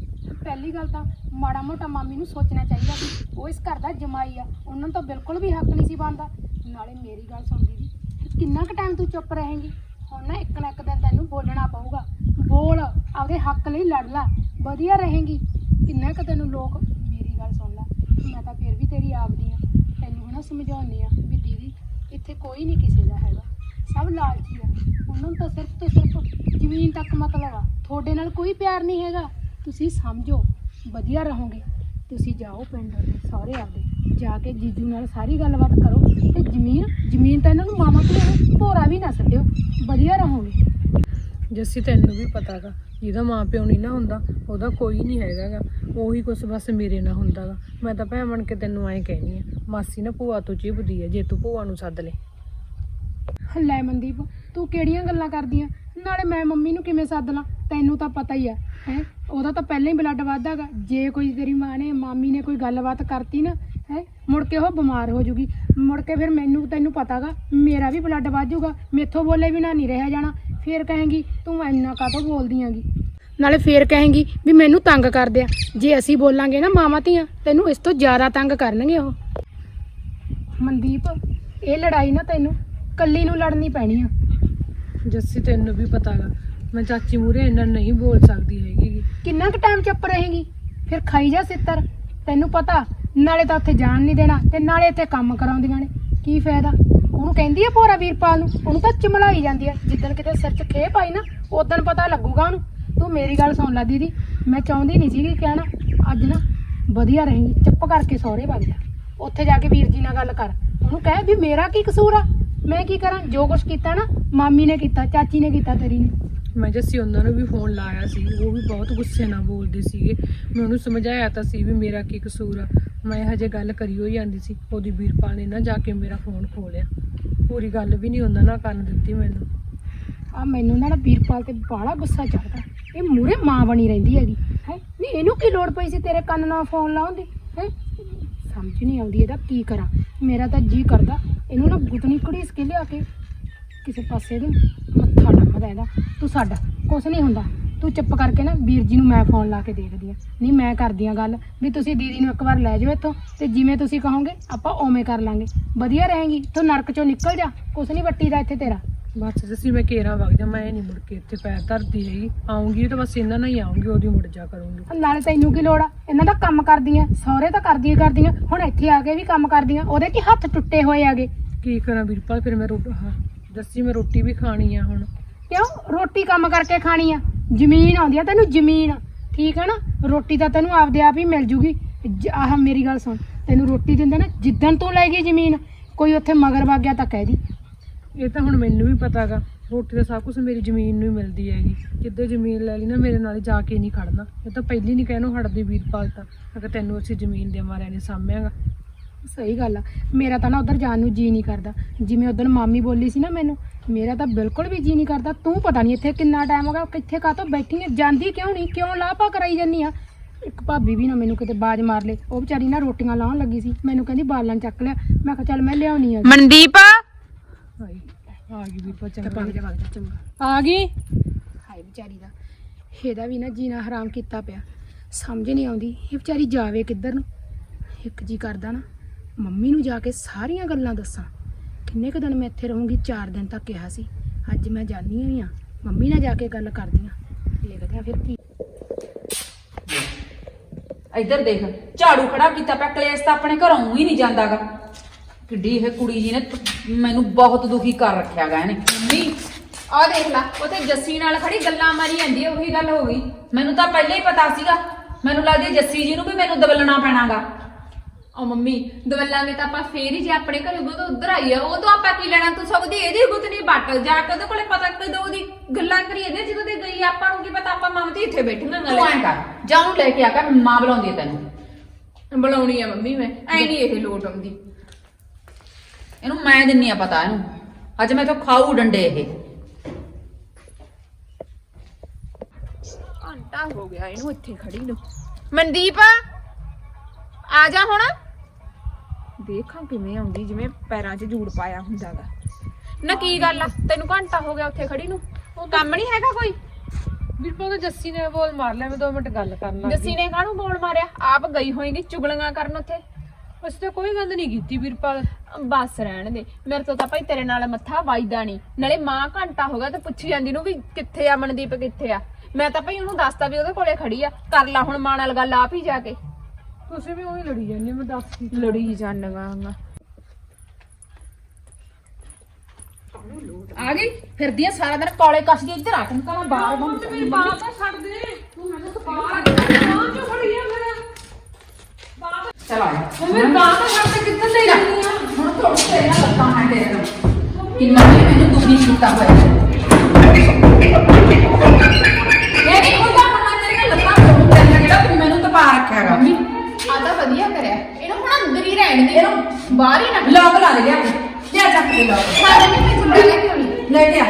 ਪਹਿਲੀ ਗੱਲ ਤਾਂ ਮਾੜਾ ਮੋਟਾ ਮਾਮੀ ਨੂੰ ਸੋਚਣਾ ਚਾਹੀਦਾ ਸੀ, ਉਹ ਇਸ ਘਰ ਦਾ ਜਮਾਈ ਆ, ਉਹਨਾਂ ਨੂੰ ਤਾਂ ਬਿਲਕੁਲ ਵੀ ਹੱਕ ਨਹੀਂ ਸੀ ਬਣਦਾ। ਨਾਲੇ ਮੇਰੀ ਗੱਲ ਸੁਣਦੀ ਦੀ ਕਿੰਨਾ ਕੁ ਟਾਈਮ ਤੂੰ ਚੁੱਪ ਰਹੇਂਗੀ? ਹੁਣ ਨਾ ਇੱਕ ਨਾ ਇੱਕ ਦਿਨ ਤੈਨੂੰ ਬੋਲਣਾ ਪਊਗਾ। ਬੋਲ, ਆਪਦੇ ਹੱਕ ਲਈ ਲੜ ਲੈ, ਵਧੀਆ ਰਹੇਂਗੀ। ਕਿੰਨਾ ਕੁ ਤੈਨੂੰ ਲੋਕ, ਮੇਰੀ ਗੱਲ ਸੁਣ ਲੈ, ਮੈਂ ਤਾਂ ਫਿਰ ਵੀ ਤੇਰੀ ਆਪਦੀ ਆ। ਤੈਨੂੰ ਹਨਾ ਸਮਝਾਉਂਦੀ ਆ ਵੀ ਦੀਦੀ, ਇੱਥੇ ਕੋਈ ਨਹੀਂ ਕਿਸੇ ਦਾ ਹੈਗਾ। ਸਭ ਲਾਲਚੀ ਆ। ਉਹਨਾਂ ਨੂੰ ਤਾਂ ਸਿਰਫ ਤੇ ਸਿਰਫ ਜ਼ਮੀਨ ਤੱਕ ਮਤਲਬ ਆ। ਤੁਹਾਡੇ ਨਾਲ ਕੋਈ ਪਿਆਰ ਨਹੀਂ ਹੈਗਾ। ਤੁਸੀਂ ਸਮਝੋ ਵਧੀਆ ਰਹੋਗੇ। ਤੁਸੀਂ ਜਾਓ ਪਿੰਡ ਦੇ ਸਾਰੇ ਆਪਦੇ। ਜਾ ਕੇ ਜੀਜੂ ਨਾਲ ਸਾਰੀ ਗੱਲਬਾਤ ਕਰੋ। ਤੇ ਜ਼ਮੀਨ ਜ਼ਮੀਨ ਤਾਂ ਇਹਨਾਂ ਨੂੰ ਮਾਮਾ ਕੋਲ ਭੋਰਾ ਵੀ ਨਾ ਛੱਡਿਓ ਵਧੀਆ ਰਹੋਗੇ। ਜੱਸੀ ਤੈਨੂੰ ਵੀ ਪਤਾਗਾ ਜਿਹਦਾ ਮਾਂ ਪਿਓ ਨਹੀਂ ਨਾ ਹੁੰਦਾ ਉਹਦਾ ਕੋਈ ਨਹੀਂ ਹੈਗਾਗਾ। ਉਹੀ ਕੁਛ ਬਸ ਮੇਰੇ ਨਾਲ ਹੁੰਦਾਗਾ। ਮੈਂ ਤਾਂ ਭੈਣ ਬਣ ਕੇ ਤੈਨੂੰ ਐਂ ਕਹਿਨੀ ਆ ਮਾਸੀ ਨਾ ਭੂਆ ਤੋਂ ਚਿਭਦੀ ਆ ਜੇ ਤੂੰ ਭੂਆ ਨੂੰ ਸੱਦ ਲੈ। ਲੈ ਮਨਦੀਪ ਤੂੰ ਕਿਹੜੀਆਂ ਗੱਲਾਂ ਕਰਦੀਆਂ? ਨਾਲੇ ਮੈਂ ਮੰਮੀ ਨੂੰ ਕਿਵੇਂ ਸੱਦ ਲਾਂ? ਤੈਨੂੰ ਤਾਂ ਪਤਾ ਹੀ ਆ, ਹੈ? ਉਹਦਾ ਤਾਂ ਪਹਿਲਾਂ ਹੀ ਬਲੱਡ ਵੱਧਦਾਗਾ ਜੇ ਕੋਈ ਤੇਰੀ ਮਾਂ ਨੇ, ਮਾਮੀ ਨੇ ਕੋਈ ਗੱਲਬਾਤ ਕਰਤੀ ਨਾ, ਹੈ? ਮੁੜ ਕੇ ਉਹ ਬਿਮਾਰ ਹੋ ਜੂਗੀ। ਮੁੜ ਕੇ ਫਿਰ ਮੈਨੂੰ, ਤੈਨੂੰ ਪਤਾਗਾ ਮੇਰਾ ਵੀ ਬਲੱਡ ਵੱਧ ਜਾਊਗਾ ਮੇਥੋਂ ਬੋਲੇ ਬਿਨਾ ਨਹੀਂ ਰਹਿ ਜਾਣਾ। ਫੇਰ ਕਹੇਂਗੀ, ਤੂੰ ਇੰਨਾ ਕਾਹਤੋਂ ਬੋਲਦੀ ਆਂਗੀ ਨਾਲੇ ਫੇਰ ਕਹੇਂਗੀ ਵੀ ਮੈਨੂੰ ਤੰਗ ਕਰਦੇ ਆ। ਜੇ ਅਸੀਂ ਬੋਲਾਂਗੇ ਨਾ ਮਾਵਾਂ ਧੀਆਂ, ਤੈਨੂੰ ਇਸ ਤੋਂ ਜ਼ਿਆਦਾ ਤੰਗ ਕਰਨਗੇ ਉਹ। ਮਨਦੀਪ, ਇਹ ਲੜਾਈ ਨਾ ਤੈਨੂੰ, ਕੱਲੀ ਨੂੰ ਲੜਨੀ ਪੈਣੀ ਆ। ਜੱਸੀ ਤੈਨੂੰ ਵੀ ਪਤਾਗਾ ਮੈਂ ਚਾਚੀ ਮੂਰੇ ਇੰਨਾ ਨਹੀਂ ਬੋਲ ਸਕਦੀ ਹੈਗੀ ਗੀ। ਕਿੰਨਾ ਕੁ ਟਾਈਮ ਚੁੱਪ ਰਹੇਗੀ? ਫਿਰ ਖਾਈ ਜਾ ਸਿੱਤਰ। ਤੈਨੂੰ ਪਤਾ, ਨਾਲੇ ਤਾਂ ਉੱਥੇ ਜਾਣ ਨਹੀਂ ਦੇਣਾ ਤੇ ਨਾਲੇ ਇੱਥੇ ਕੰਮ ਕਰਾਉਂਦੀਆਂ ਨੇ। ਕੀ ਫਾਇਦਾ? ਉਹਨੂੰ ਕਹਿੰਦੀ ਆ ਭੋਰਾ ਵੀਰਪਾਲ ਨੂੰ, ਉਹਨੂੰ ਤਾਂ ਚਮਲਾਈ ਜਾਂਦੀ ਆ। ਜਿੱਦਣ ਕਿਤੇ ਸਿਰ 'ਚ ਖੇ ਪਾਈ ਨਾ ਉਦੋਂ ਪਤਾ ਲੱਗੂਗਾ ਉਹਨੂੰ। ਤੂੰ ਮੇਰੀ ਗੱਲ ਸੁਣ ਲੈ ਦੀਦੀ, ਮੈਂ ਚਾਹੁੰਦੀ ਨਹੀਂ ਸੀਗੀ ਕਹਿਣਾ। ਅੱਜ ਨਾ ਵਧੀਆ ਰਹੇਗੀ, ਚੁੱਪ ਕਰਕੇ ਸਹੁਰੇ ਵਗ ਜਾ। ਉੱਥੇ ਜਾ ਕੇ ਵੀਰ ਜੀ ਨਾਲ ਗੱਲ ਕਰ। ਉਹਨੂੰ ਕਹਿ ਵੀ ਮੇਰਾ ਕੀ ਕਸੂਰ ਆ? ਮੈਂ ਕੀ ਕਰਾਂ? ਜੋ ਕੁਛ ਕੀਤਾ ਨਾ ਮਾਮੀ ਨੇ ਕੀਤਾ ਚਾਚੀ ਨੇ ਕੀਤਾ ਤੇਰੀ ਨੇ। ਮੈਂ ਜੱਸੀ ਉਹਨਾਂ ਨੂੰ ਵੀ ਫੋਨ ਲਾਇਆ ਸੀ ਉਹ ਵੀ ਬਹੁਤ ਗੁੱਸੇ ਨਾਲ ਬੋਲਦੇ ਸੀਗੇ। ਮੈਂ ਉਹਨੂੰ ਸਮਝਾਇਆ ਤਾਂ ਸੀ ਵੀ ਮੇਰਾ ਕੀ ਕਸੂਰ ਆ। ਮੈਂ ਹਜੇ ਗੱਲ ਕਰੀ ਹੋਈ ਜਾਂਦੀ ਸੀ ਉਹਦੀ ਵੀਰਪਾਲ ਨੇ ਨਾ ਜਾ ਕੇ ਮੇਰਾ ਫੋਨ ਖੋਲਿਆ। ਪੂਰੀ ਗੱਲ ਵੀ ਨਹੀਂ ਉਹਨਾਂ ਨਾਲ ਕਰਨ ਦਿੱਤੀ ਮੈਨੂੰ। ਆ ਮੈਨੂੰ ਨਾ ਵੀਰਪਾਲ ਤੇ ਬਾਹਲਾ ਗੁੱਸਾ ਚੜਦਾ ਇਹ ਮੂਰੇ ਮਾਂ ਬਣੀ ਰਹਿੰਦੀ ਹੈਗੀ ਹੈ? ਨਹੀਂ ਇਹਨੂੰ ਕੀ ਲੋੜ ਪਈ ਸੀ ਤੇਰੇ ਕੰਨ ਨਾਲ ਫੋਨ ਲਾਉਣ ਦੀ ਹੈ? ਸਮਝ ਨਹੀਂ ਆਉਂਦੀ ਇਹਦਾ ਕੀ ਕਰਾਂ। ਮੇਰਾ ਤਾਂ ਜੀ ਕਰਦਾ ਇਹਨੂੰ ਨਾ ਗੁੱਤਨੀ ਘੜੀਸ ਕੇ ਲਿਆ ਕੇ ਕਿਸੇ ਪਾਸੇ ਨੂੰ ਮੱਥਾ ਡੰਮਦਾ ਇਹਦਾ। ਤੂੰ ਛੱਡ ਕੁਛ ਨਹੀਂ ਹੁੰਦਾ। ਤੂੰ ਚੁੱਪ ਕਰਕੇ ਨਾ ਵੀਰ ਜੀ ਨੂੰ ਮੈਂ ਫੋਨ ਲਾ ਕੇ ਦੇਖਦੀ ਆ ਨਹੀਂ ਮੈਂ ਕਰਦੀ ਆ ਗੱਲ। ਵੀ ਤੁਸੀਂ ਦੀਦੀ ਨੂੰ ਇੱਕ ਵਾਰ ਲੈ ਜਾਓ ਇੱਥੋਂ ਤੇ ਜਿਵੇਂ ਤੁਸੀਂ ਕਹੋਗੇ ਆਪਾਂ ਓਵੇਂ ਕਰ ਲਾਂਗੇ। ਵਧੀਆ ਰਹੇਗੀ। ਤੂੰ ਨਰਕ ਚੋਂ ਨਿਕਲ ਜਾ। ਕੁਛ ਨਹੀਂ ਵੱਟੀ ਦਾ ਇੱਥੇ ਤੇਰਾ। ਬਸ ਜੱਸੀ ਮੈਂ ਕੇਰਾ ਵਗ ਜਾ। ਮੈਂ ਨਹੀਂ ਮੁੜ ਕੇ ਇੱਥੇ ਪੈਰ ਧਰਦੀ ਹੈਗੀ। ਆਉਂਗੀ ਤਾਂ ਬਸ ਇਹਨਾਂ ਨਾਲ ਹੀ ਆਉਂਗੀ ਉਹਦੀ ਮੁੜ ਜਾ ਕਰੂੰਗੀ। ਨਾਲੇ ਤੈਨੂੰ ਕੀ ਲੋੜ ਆ? ਇਹਨਾਂ ਦਾ ਕੰਮ ਕਰਦੀਆਂ। ਸਹੁਰੇ ਤਾਂ ਕਰਦੀਆਂ ਕਰਦੀਆਂ। ਹੁਣ ਇੱਥੇ ਆ ਕੇ ਵੀ ਕੰਮ ਕਰਦੀਆਂ। ਉਹਦੇ ਕੀ ਹੱਥ ਟੁੱਟੇ ਹੋਏ ਆਗੇ ਕੀ ਕਰਾਂ ਵੀਰਪਾਲ ਫਿਰ ਮੈਂ ਰੋਟੀ ਹਾਂ ਜੱਸੀ ਮੈਂ ਰੋਟੀ ਵੀ ਖਾਣੀ ਆ ਹੁਣ। ਕਿਉਂ? ਰੋਟੀ ਕੰਮ ਕਰਕੇ ਖਾਣੀ ਆ। ਜ਼ਮੀਨ ਆਉਂਦੀ ਆ ਤੈਨੂੰ ਜ਼ਮੀਨ। ਠੀਕ ਹੈ ਨਾ? ਰੋਟੀ ਤਾਂ ਤੈਨੂੰ ਆਪਦੇ ਆਪ ਹੀ ਮਿਲ ਜੂਗੀ। ਜ- ਆਹ ਮੇਰੀ ਗੱਲ ਸੁਣ। ਤੈਨੂੰ ਰੋਟੀ ਦਿੰਦਾ ਨਾ ਜਿੱਦਣ ਤੂੰ ਲੈ ਗਈ ਜ਼ਮੀਨ ਕੋਈ ਉੱਥੇ ਮਗਰ ਵਗ ਗਿਆ ਤਾਂ ਕਹਿ ਦੀ। ਇਹ ਤਾਂ ਹੁਣ ਮੈਨੂੰ ਵੀ ਪਤਾਗਾ ਰੋਟੀ ਦਾ ਸਭ ਕੁਝ ਮੇਰੀ ਜ਼ਮੀਨ ਨੂੰ ਹੀ ਮਿਲਦੀ ਹੈਗੀ। ਜਿੱਦੇ ਜ਼ਮੀਨ ਲੈ ਲਈ ਨਾ ਮੇਰੇ ਨਾਲ ਜਾ ਕੇ ਨਹੀਂ ਖੜਨਾ। ਇਹ ਤਾਂ ਪਹਿਲੀ ਨਹੀਂ ਕਹਿਣੋ ਹਟਦੀ ਵੀਰਪਾਲ ਤਾਂ ਅਗਰ ਤੈਨੂੰ ਅਸੀਂ ਜ਼ਮੀਨ ਦੇ ਮਾਰਿਆਂ ਨੇ ਸਾਂਭਿਆਗਾ। ਸਹੀ ਗੱਲ ਆ। ਮੇਰਾ ਤਾਂ ਨਾ ਉਧਰ ਜਾਣ ਨੂੰ ਜੀ ਨਹੀਂ ਕਰਦਾ। ਜਿਵੇਂ ਉਦੋਂ ਮਾਮੀ ਬੋਲੀ ਸੀ ਨਾ ਮੈਨੂੰ ਮੇਰਾ ਤਾਂ ਬਿਲਕੁਲ ਵੀ ਜੀ ਨਹੀਂ ਕਰਦਾ। ਤੂੰ ਪਤਾ ਨਹੀਂ ਇੱਥੇ ਕਿੰਨਾ ਟਾਈਮ ਹੋ ਗਿਆ ਕਿੱਥੇ ਕਾਹਤੋਂ ਬੈਠੀ ਹੈ ਜਾਂਦੀ ਕਿਉਂ ਨਹੀਂ ਕਿਉਂ ਲਾਪਾ ਕਰਾਈ ਜੰਨੀ ਆ? ਇੱਕ ਭਾਬੀ ਵੀ ਨਾ ਮੈਨੂੰ ਕਿਤੇ ਬਾਜ ਮਾਰ ਲੇ। ਉਹ ਵਿਚਾਰੀ ਨਾ ਰੋਟੀਆਂ ਲਾਉਣ ਲੱਗੀ ਸੀ। ਮੈਨੂੰ ਕਹਿੰਦੀ ਬਾਲਣ ਚੱਕ ਲਿਆ। ਮੈਂ ਕਿਹਾ ਚੱਲ ਮੈਂ ਲਿਆਉਣੀ ਆ। ਮਨਦੀਪ? ਹਾਏ ਆ ਗਈ ਜਾ ਚੰਗਾ। ਆ ਗਈ? ਹਾਏ ਵਿਚਾਰੀ ਦਾ। ਇਹਦਾ ਵੀ ਨਾ ਜੀਣਾ ਹਰਾਮ ਕੀਤਾ ਪਿਆ। ਸਮਝ ਨਹੀਂ ਆਉਂਦੀ। ਇਹ ਵਿਚਾਰੀ ਜਾਵੇ ਕਿੱਧਰ ਨੂੰ? ਇੱਕ ਜੀ ਕਰਦਾ ਨਾ। ਮੰਮੀ ਨੂੰ ਜਾ ਕੇ ਸਾਰੀਆਂ ਗੱਲਾਂ ਦੱਸਾਂ। ਕਿੰਨੇ ਕੁ ਦਿਨ ਮੈਂ ਇੱਥੇ ਰਹੂੰਗੀ 4 ਦਿਨ ਤੱਕ ਕਿਹਾ ਸੀ। ਅੱਜ ਮੈਂ ਜਾਣੀ ਹੋਈ ਆ ਮੰਮੀ ਨਾਲ ਜਾ ਕੇ ਗੱਲ ਕਰਦੀ ਆ ਦੇਖਦੇ ਆ ਫਿਰ ਕੀ। ਇੱਧਰ ਦੇਖ ਝਾੜੂ ਖੜਾ ਕੀਤਾ ਪਿਆ ਕਲੇਸ਼ ਤਾਂ ਆਪਣੇ ਘਰੋਂ ਹੀ ਨਹੀਂ ਜਾਂਦਾਗਾ। ਕਿੱਡੀ ਇਹ ਕੁੜੀ ਜੀ ਨੇ ਮੈਨੂੰ ਬਹੁਤ ਦੁਖੀ ਕਰ ਰੱਖਿਆਗਾ ਇਹਨੇ। ਮੰਮੀ ਆ ਦੇਖ ਲੈ ਉਥੇ ਜੱਸੀ ਨਾਲ ਖੜੀ ਗੱਲਾਂ ਮਾਰੀ ਜਾਂਦੀ ਆ ਉਹੀ ਗੱਲ ਹੋ ਗਈ। ਮੈਨੂੰ ਤਾਂ ਪਹਿਲਾਂ ਹੀ ਪਤਾ ਸੀਗਾ। ਮੈਨੂੰ ਲੱਗਦੀ ਜੱਸੀ ਜੀ ਨੂੰ ਵੀ ਮੈਨੂੰ ਦਬਲਣਾ ਪੈਣਾਗਾ। ਉਹ ਮੰਮੀ ਦਵਲਾਂਗੇ ਤਾਂ ਆਪਾਂ ਫੇਰ ਹੀ ਜੇ ਆਪਣੇ ਘਰੇ ਉਹ ਤਾਂ ਉਧਰ ਆਈ ਆ ਉਹ ਤਾਂ ਆਪਾਂ ਕੀ ਲੈਣਾ? ਤੂੰ ਸਭ ਦੀ ਇਹਦੀ ਗੁੱਤ ਨਹੀਂ ਬੱਟ ਜਾ ਕੇ ਉਹਦੇ ਕੋਲੇ ਪਤਾ ਕਦੋਂ ਉਹਦੀ ਗੱਲਾਂ ਕਰੀ ਇਹਦੇ ਜਦੋਂ ਤੇ ਗਈ ਆਪਾਂ ਨੂੰ ਕੀ ਪਤਾ ਆਪਾਂ ਮਾਂ ਤੇ ਇੱਥੇ ਬੈਠੀਆਂ ਤੂੰ ਐਂ ਕਰ ਲੈ ਕੇ ਆ ਕਰ ਮਾਂ ਬੁਲਾਉਂਦੀ ਹੈ ਤੈਨੂੰ। ਬੁਲਾਉਣੀ ਆ ਮੰਮੀ ਮੈਂ ਐ ਨਹੀਂ ਇਹ ਲੋਟ ਆਉਂਦੀ। ਇਹਨੂੰ ਮੈਂ ਦਿੰਨੀ ਆ ਪਤਾ ਇਹਨੂੰ ਅੱਜ ਮੈਂ ਤਾਂ ਖਾਊ ਡੰਡੇ ਇਹ। ਘੰਟਾ ਹੋ ਗਿਆ ਇਹਨੂੰ ਇੱਥੇ ਖੜੀ ਨੂੰ। ਮਨਦੀਪ ਆ ਜਾ ਹੁਣ। ਦੇਖਾਂ ਕਿਵੇਂ ਆਉਂਦੀ ਜਿਵੇਂ ਪੈਰਾਂ 'ਚ ਜੂੜ ਪਾਇਆ ਹੁੰਦਾਗਾ ਨਾ ਕੀ ਗੱਲ ਆ? ਤੈਨੂੰ ਘੰਟਾ ਹੋ ਗਿਆ ਉੱਥੇ ਖੜੀ ਨੂੰ। ਕੰਮ ਨਹੀਂ ਹੈਗਾ ਕੋਈ? ਵੀਰਪਾਲ ਤਾਂ ਜੱਸੀ ਨੇ ਬੋਲ ਮਾਰ ਲਿਆ ਮੈਂ 2 ਮਿੰਟ ਗੱਲ ਕਰਨ ਲੱਗ। ਜੱਸੀ ਨੇ ਕਾਹਨੂੰ ਬੋਲ ਮਾਰਿਆ? ਆਪ ਗਈ ਹੋਏਗੀ ਚੁਗਲੀਆਂ ਕਰਨ ਉੱਥੇ। ਅਸੀਂ ਤਾਂ ਕੋਈ ਗੱਲ ਨਹੀਂ ਕੀਤੀ ਵੀਰਪਾਲ। ਬਸ ਰਹਿਣ ਦੇ। ਮੇਰੇ ਤੋਂ ਤਾਂ ਭਾਈ ਤੇਰੇ ਨਾਲ ਮੱਥਾ ਵਾਈਦਾ ਨਹੀਂ। ਨਾਲੇ ਮਾਂ ਘੰਟਾ ਹੋ ਗਿਆ ਤੇ ਪੁੱਛੀ ਜਾਂਦੀ ਨੂੰ ਵੀ ਕਿੱਥੇ ਆ ਮਨਦੀਪ ਕਿੱਥੇ ਆ? ਮੈਂ ਤਾਂ ਭਾਈ ਉਹਨੂੰ ਦੱਸਤਾ ਵੀ ਉਹਦੇ ਕੋਲੇ ਖੜੀ ਆ। ਕਰ ਲਾ ਹੁਣ ਮਾਂ ਨਾਲ ਗੱਲ ਆਪ ਹੀ ਜਾ ਕੇ। ਤੁਸੀਂ ਵੀ ਉਹੀ ਲੜੀ ਜਾਂਦੇ ਮੈਂ ਦੱਸ ਕੀ ਲੜੀ ਜਾਣਗਾ ਆ ਗਈ? ਫਿਰਦੀਆਂ ਸਾਰਾ ਦਿਨ ਕੋਲੇ ਕੱਸਦੀ ਇੱਧਰ ਆ ਤੈਨੂੰ ਕਹਾਂ ਬਾਹਰ ਬੰਦ ਮੇਰੀ ਬਾਤ ਤਾਂ ਛੱਡ ਦੇ। ਤੂੰ ਮੈਨੂੰ ਤਾਂ ਬਾਹਰ ਬਾਹਰ ਕਿਉਂ ਖੜੀ ਆ ਮੇਰਾ ਚਲਾ ਮੇਰੀ ਬਾਤ ਤਾਂ ਛੱਡ ਕਿੱਧਰ ਲੈ ਆ? ਹੁਣ ਤੋਂ ਤੇਰੇ ਨਾਲ ਲੱਤਾਂ ਹੈ ਤੇਰੇ ਕਿੰਨਾ ਵੀ ਮੈਨੂੰ ਦੁਖੀ ਕੀਤਾ ਹੋਇਆ। ਇਹ ਨਹੀਂ ਹੁੰਦਾ ਹੁਣ ਤੇਰੇ ਲੱਤਾਂ ਤੋੜ ਤੂੰ ਮੈਨੂੰ ਤਪਾ ਰੱਖਿਆ ਹੈਗਾ। ਮੰਮੀ ਆ ਵਧੀਆ ਕਰਿਆ। ਇਹਨੂੰ ਹੁਣ ਅੰਦਰ ਹੀ ਰਹਿਣ ਦੇ। ਇਹਨੂੰ ਬਾਹਰ ਹੀ ਨਾ ਲੌਕ ਲਾ ਦੇ ਲਿਆ ਕੇ। ਚੱਕ ਕੇ ਲੌਕ ਲੈ ਕੇ ਆ।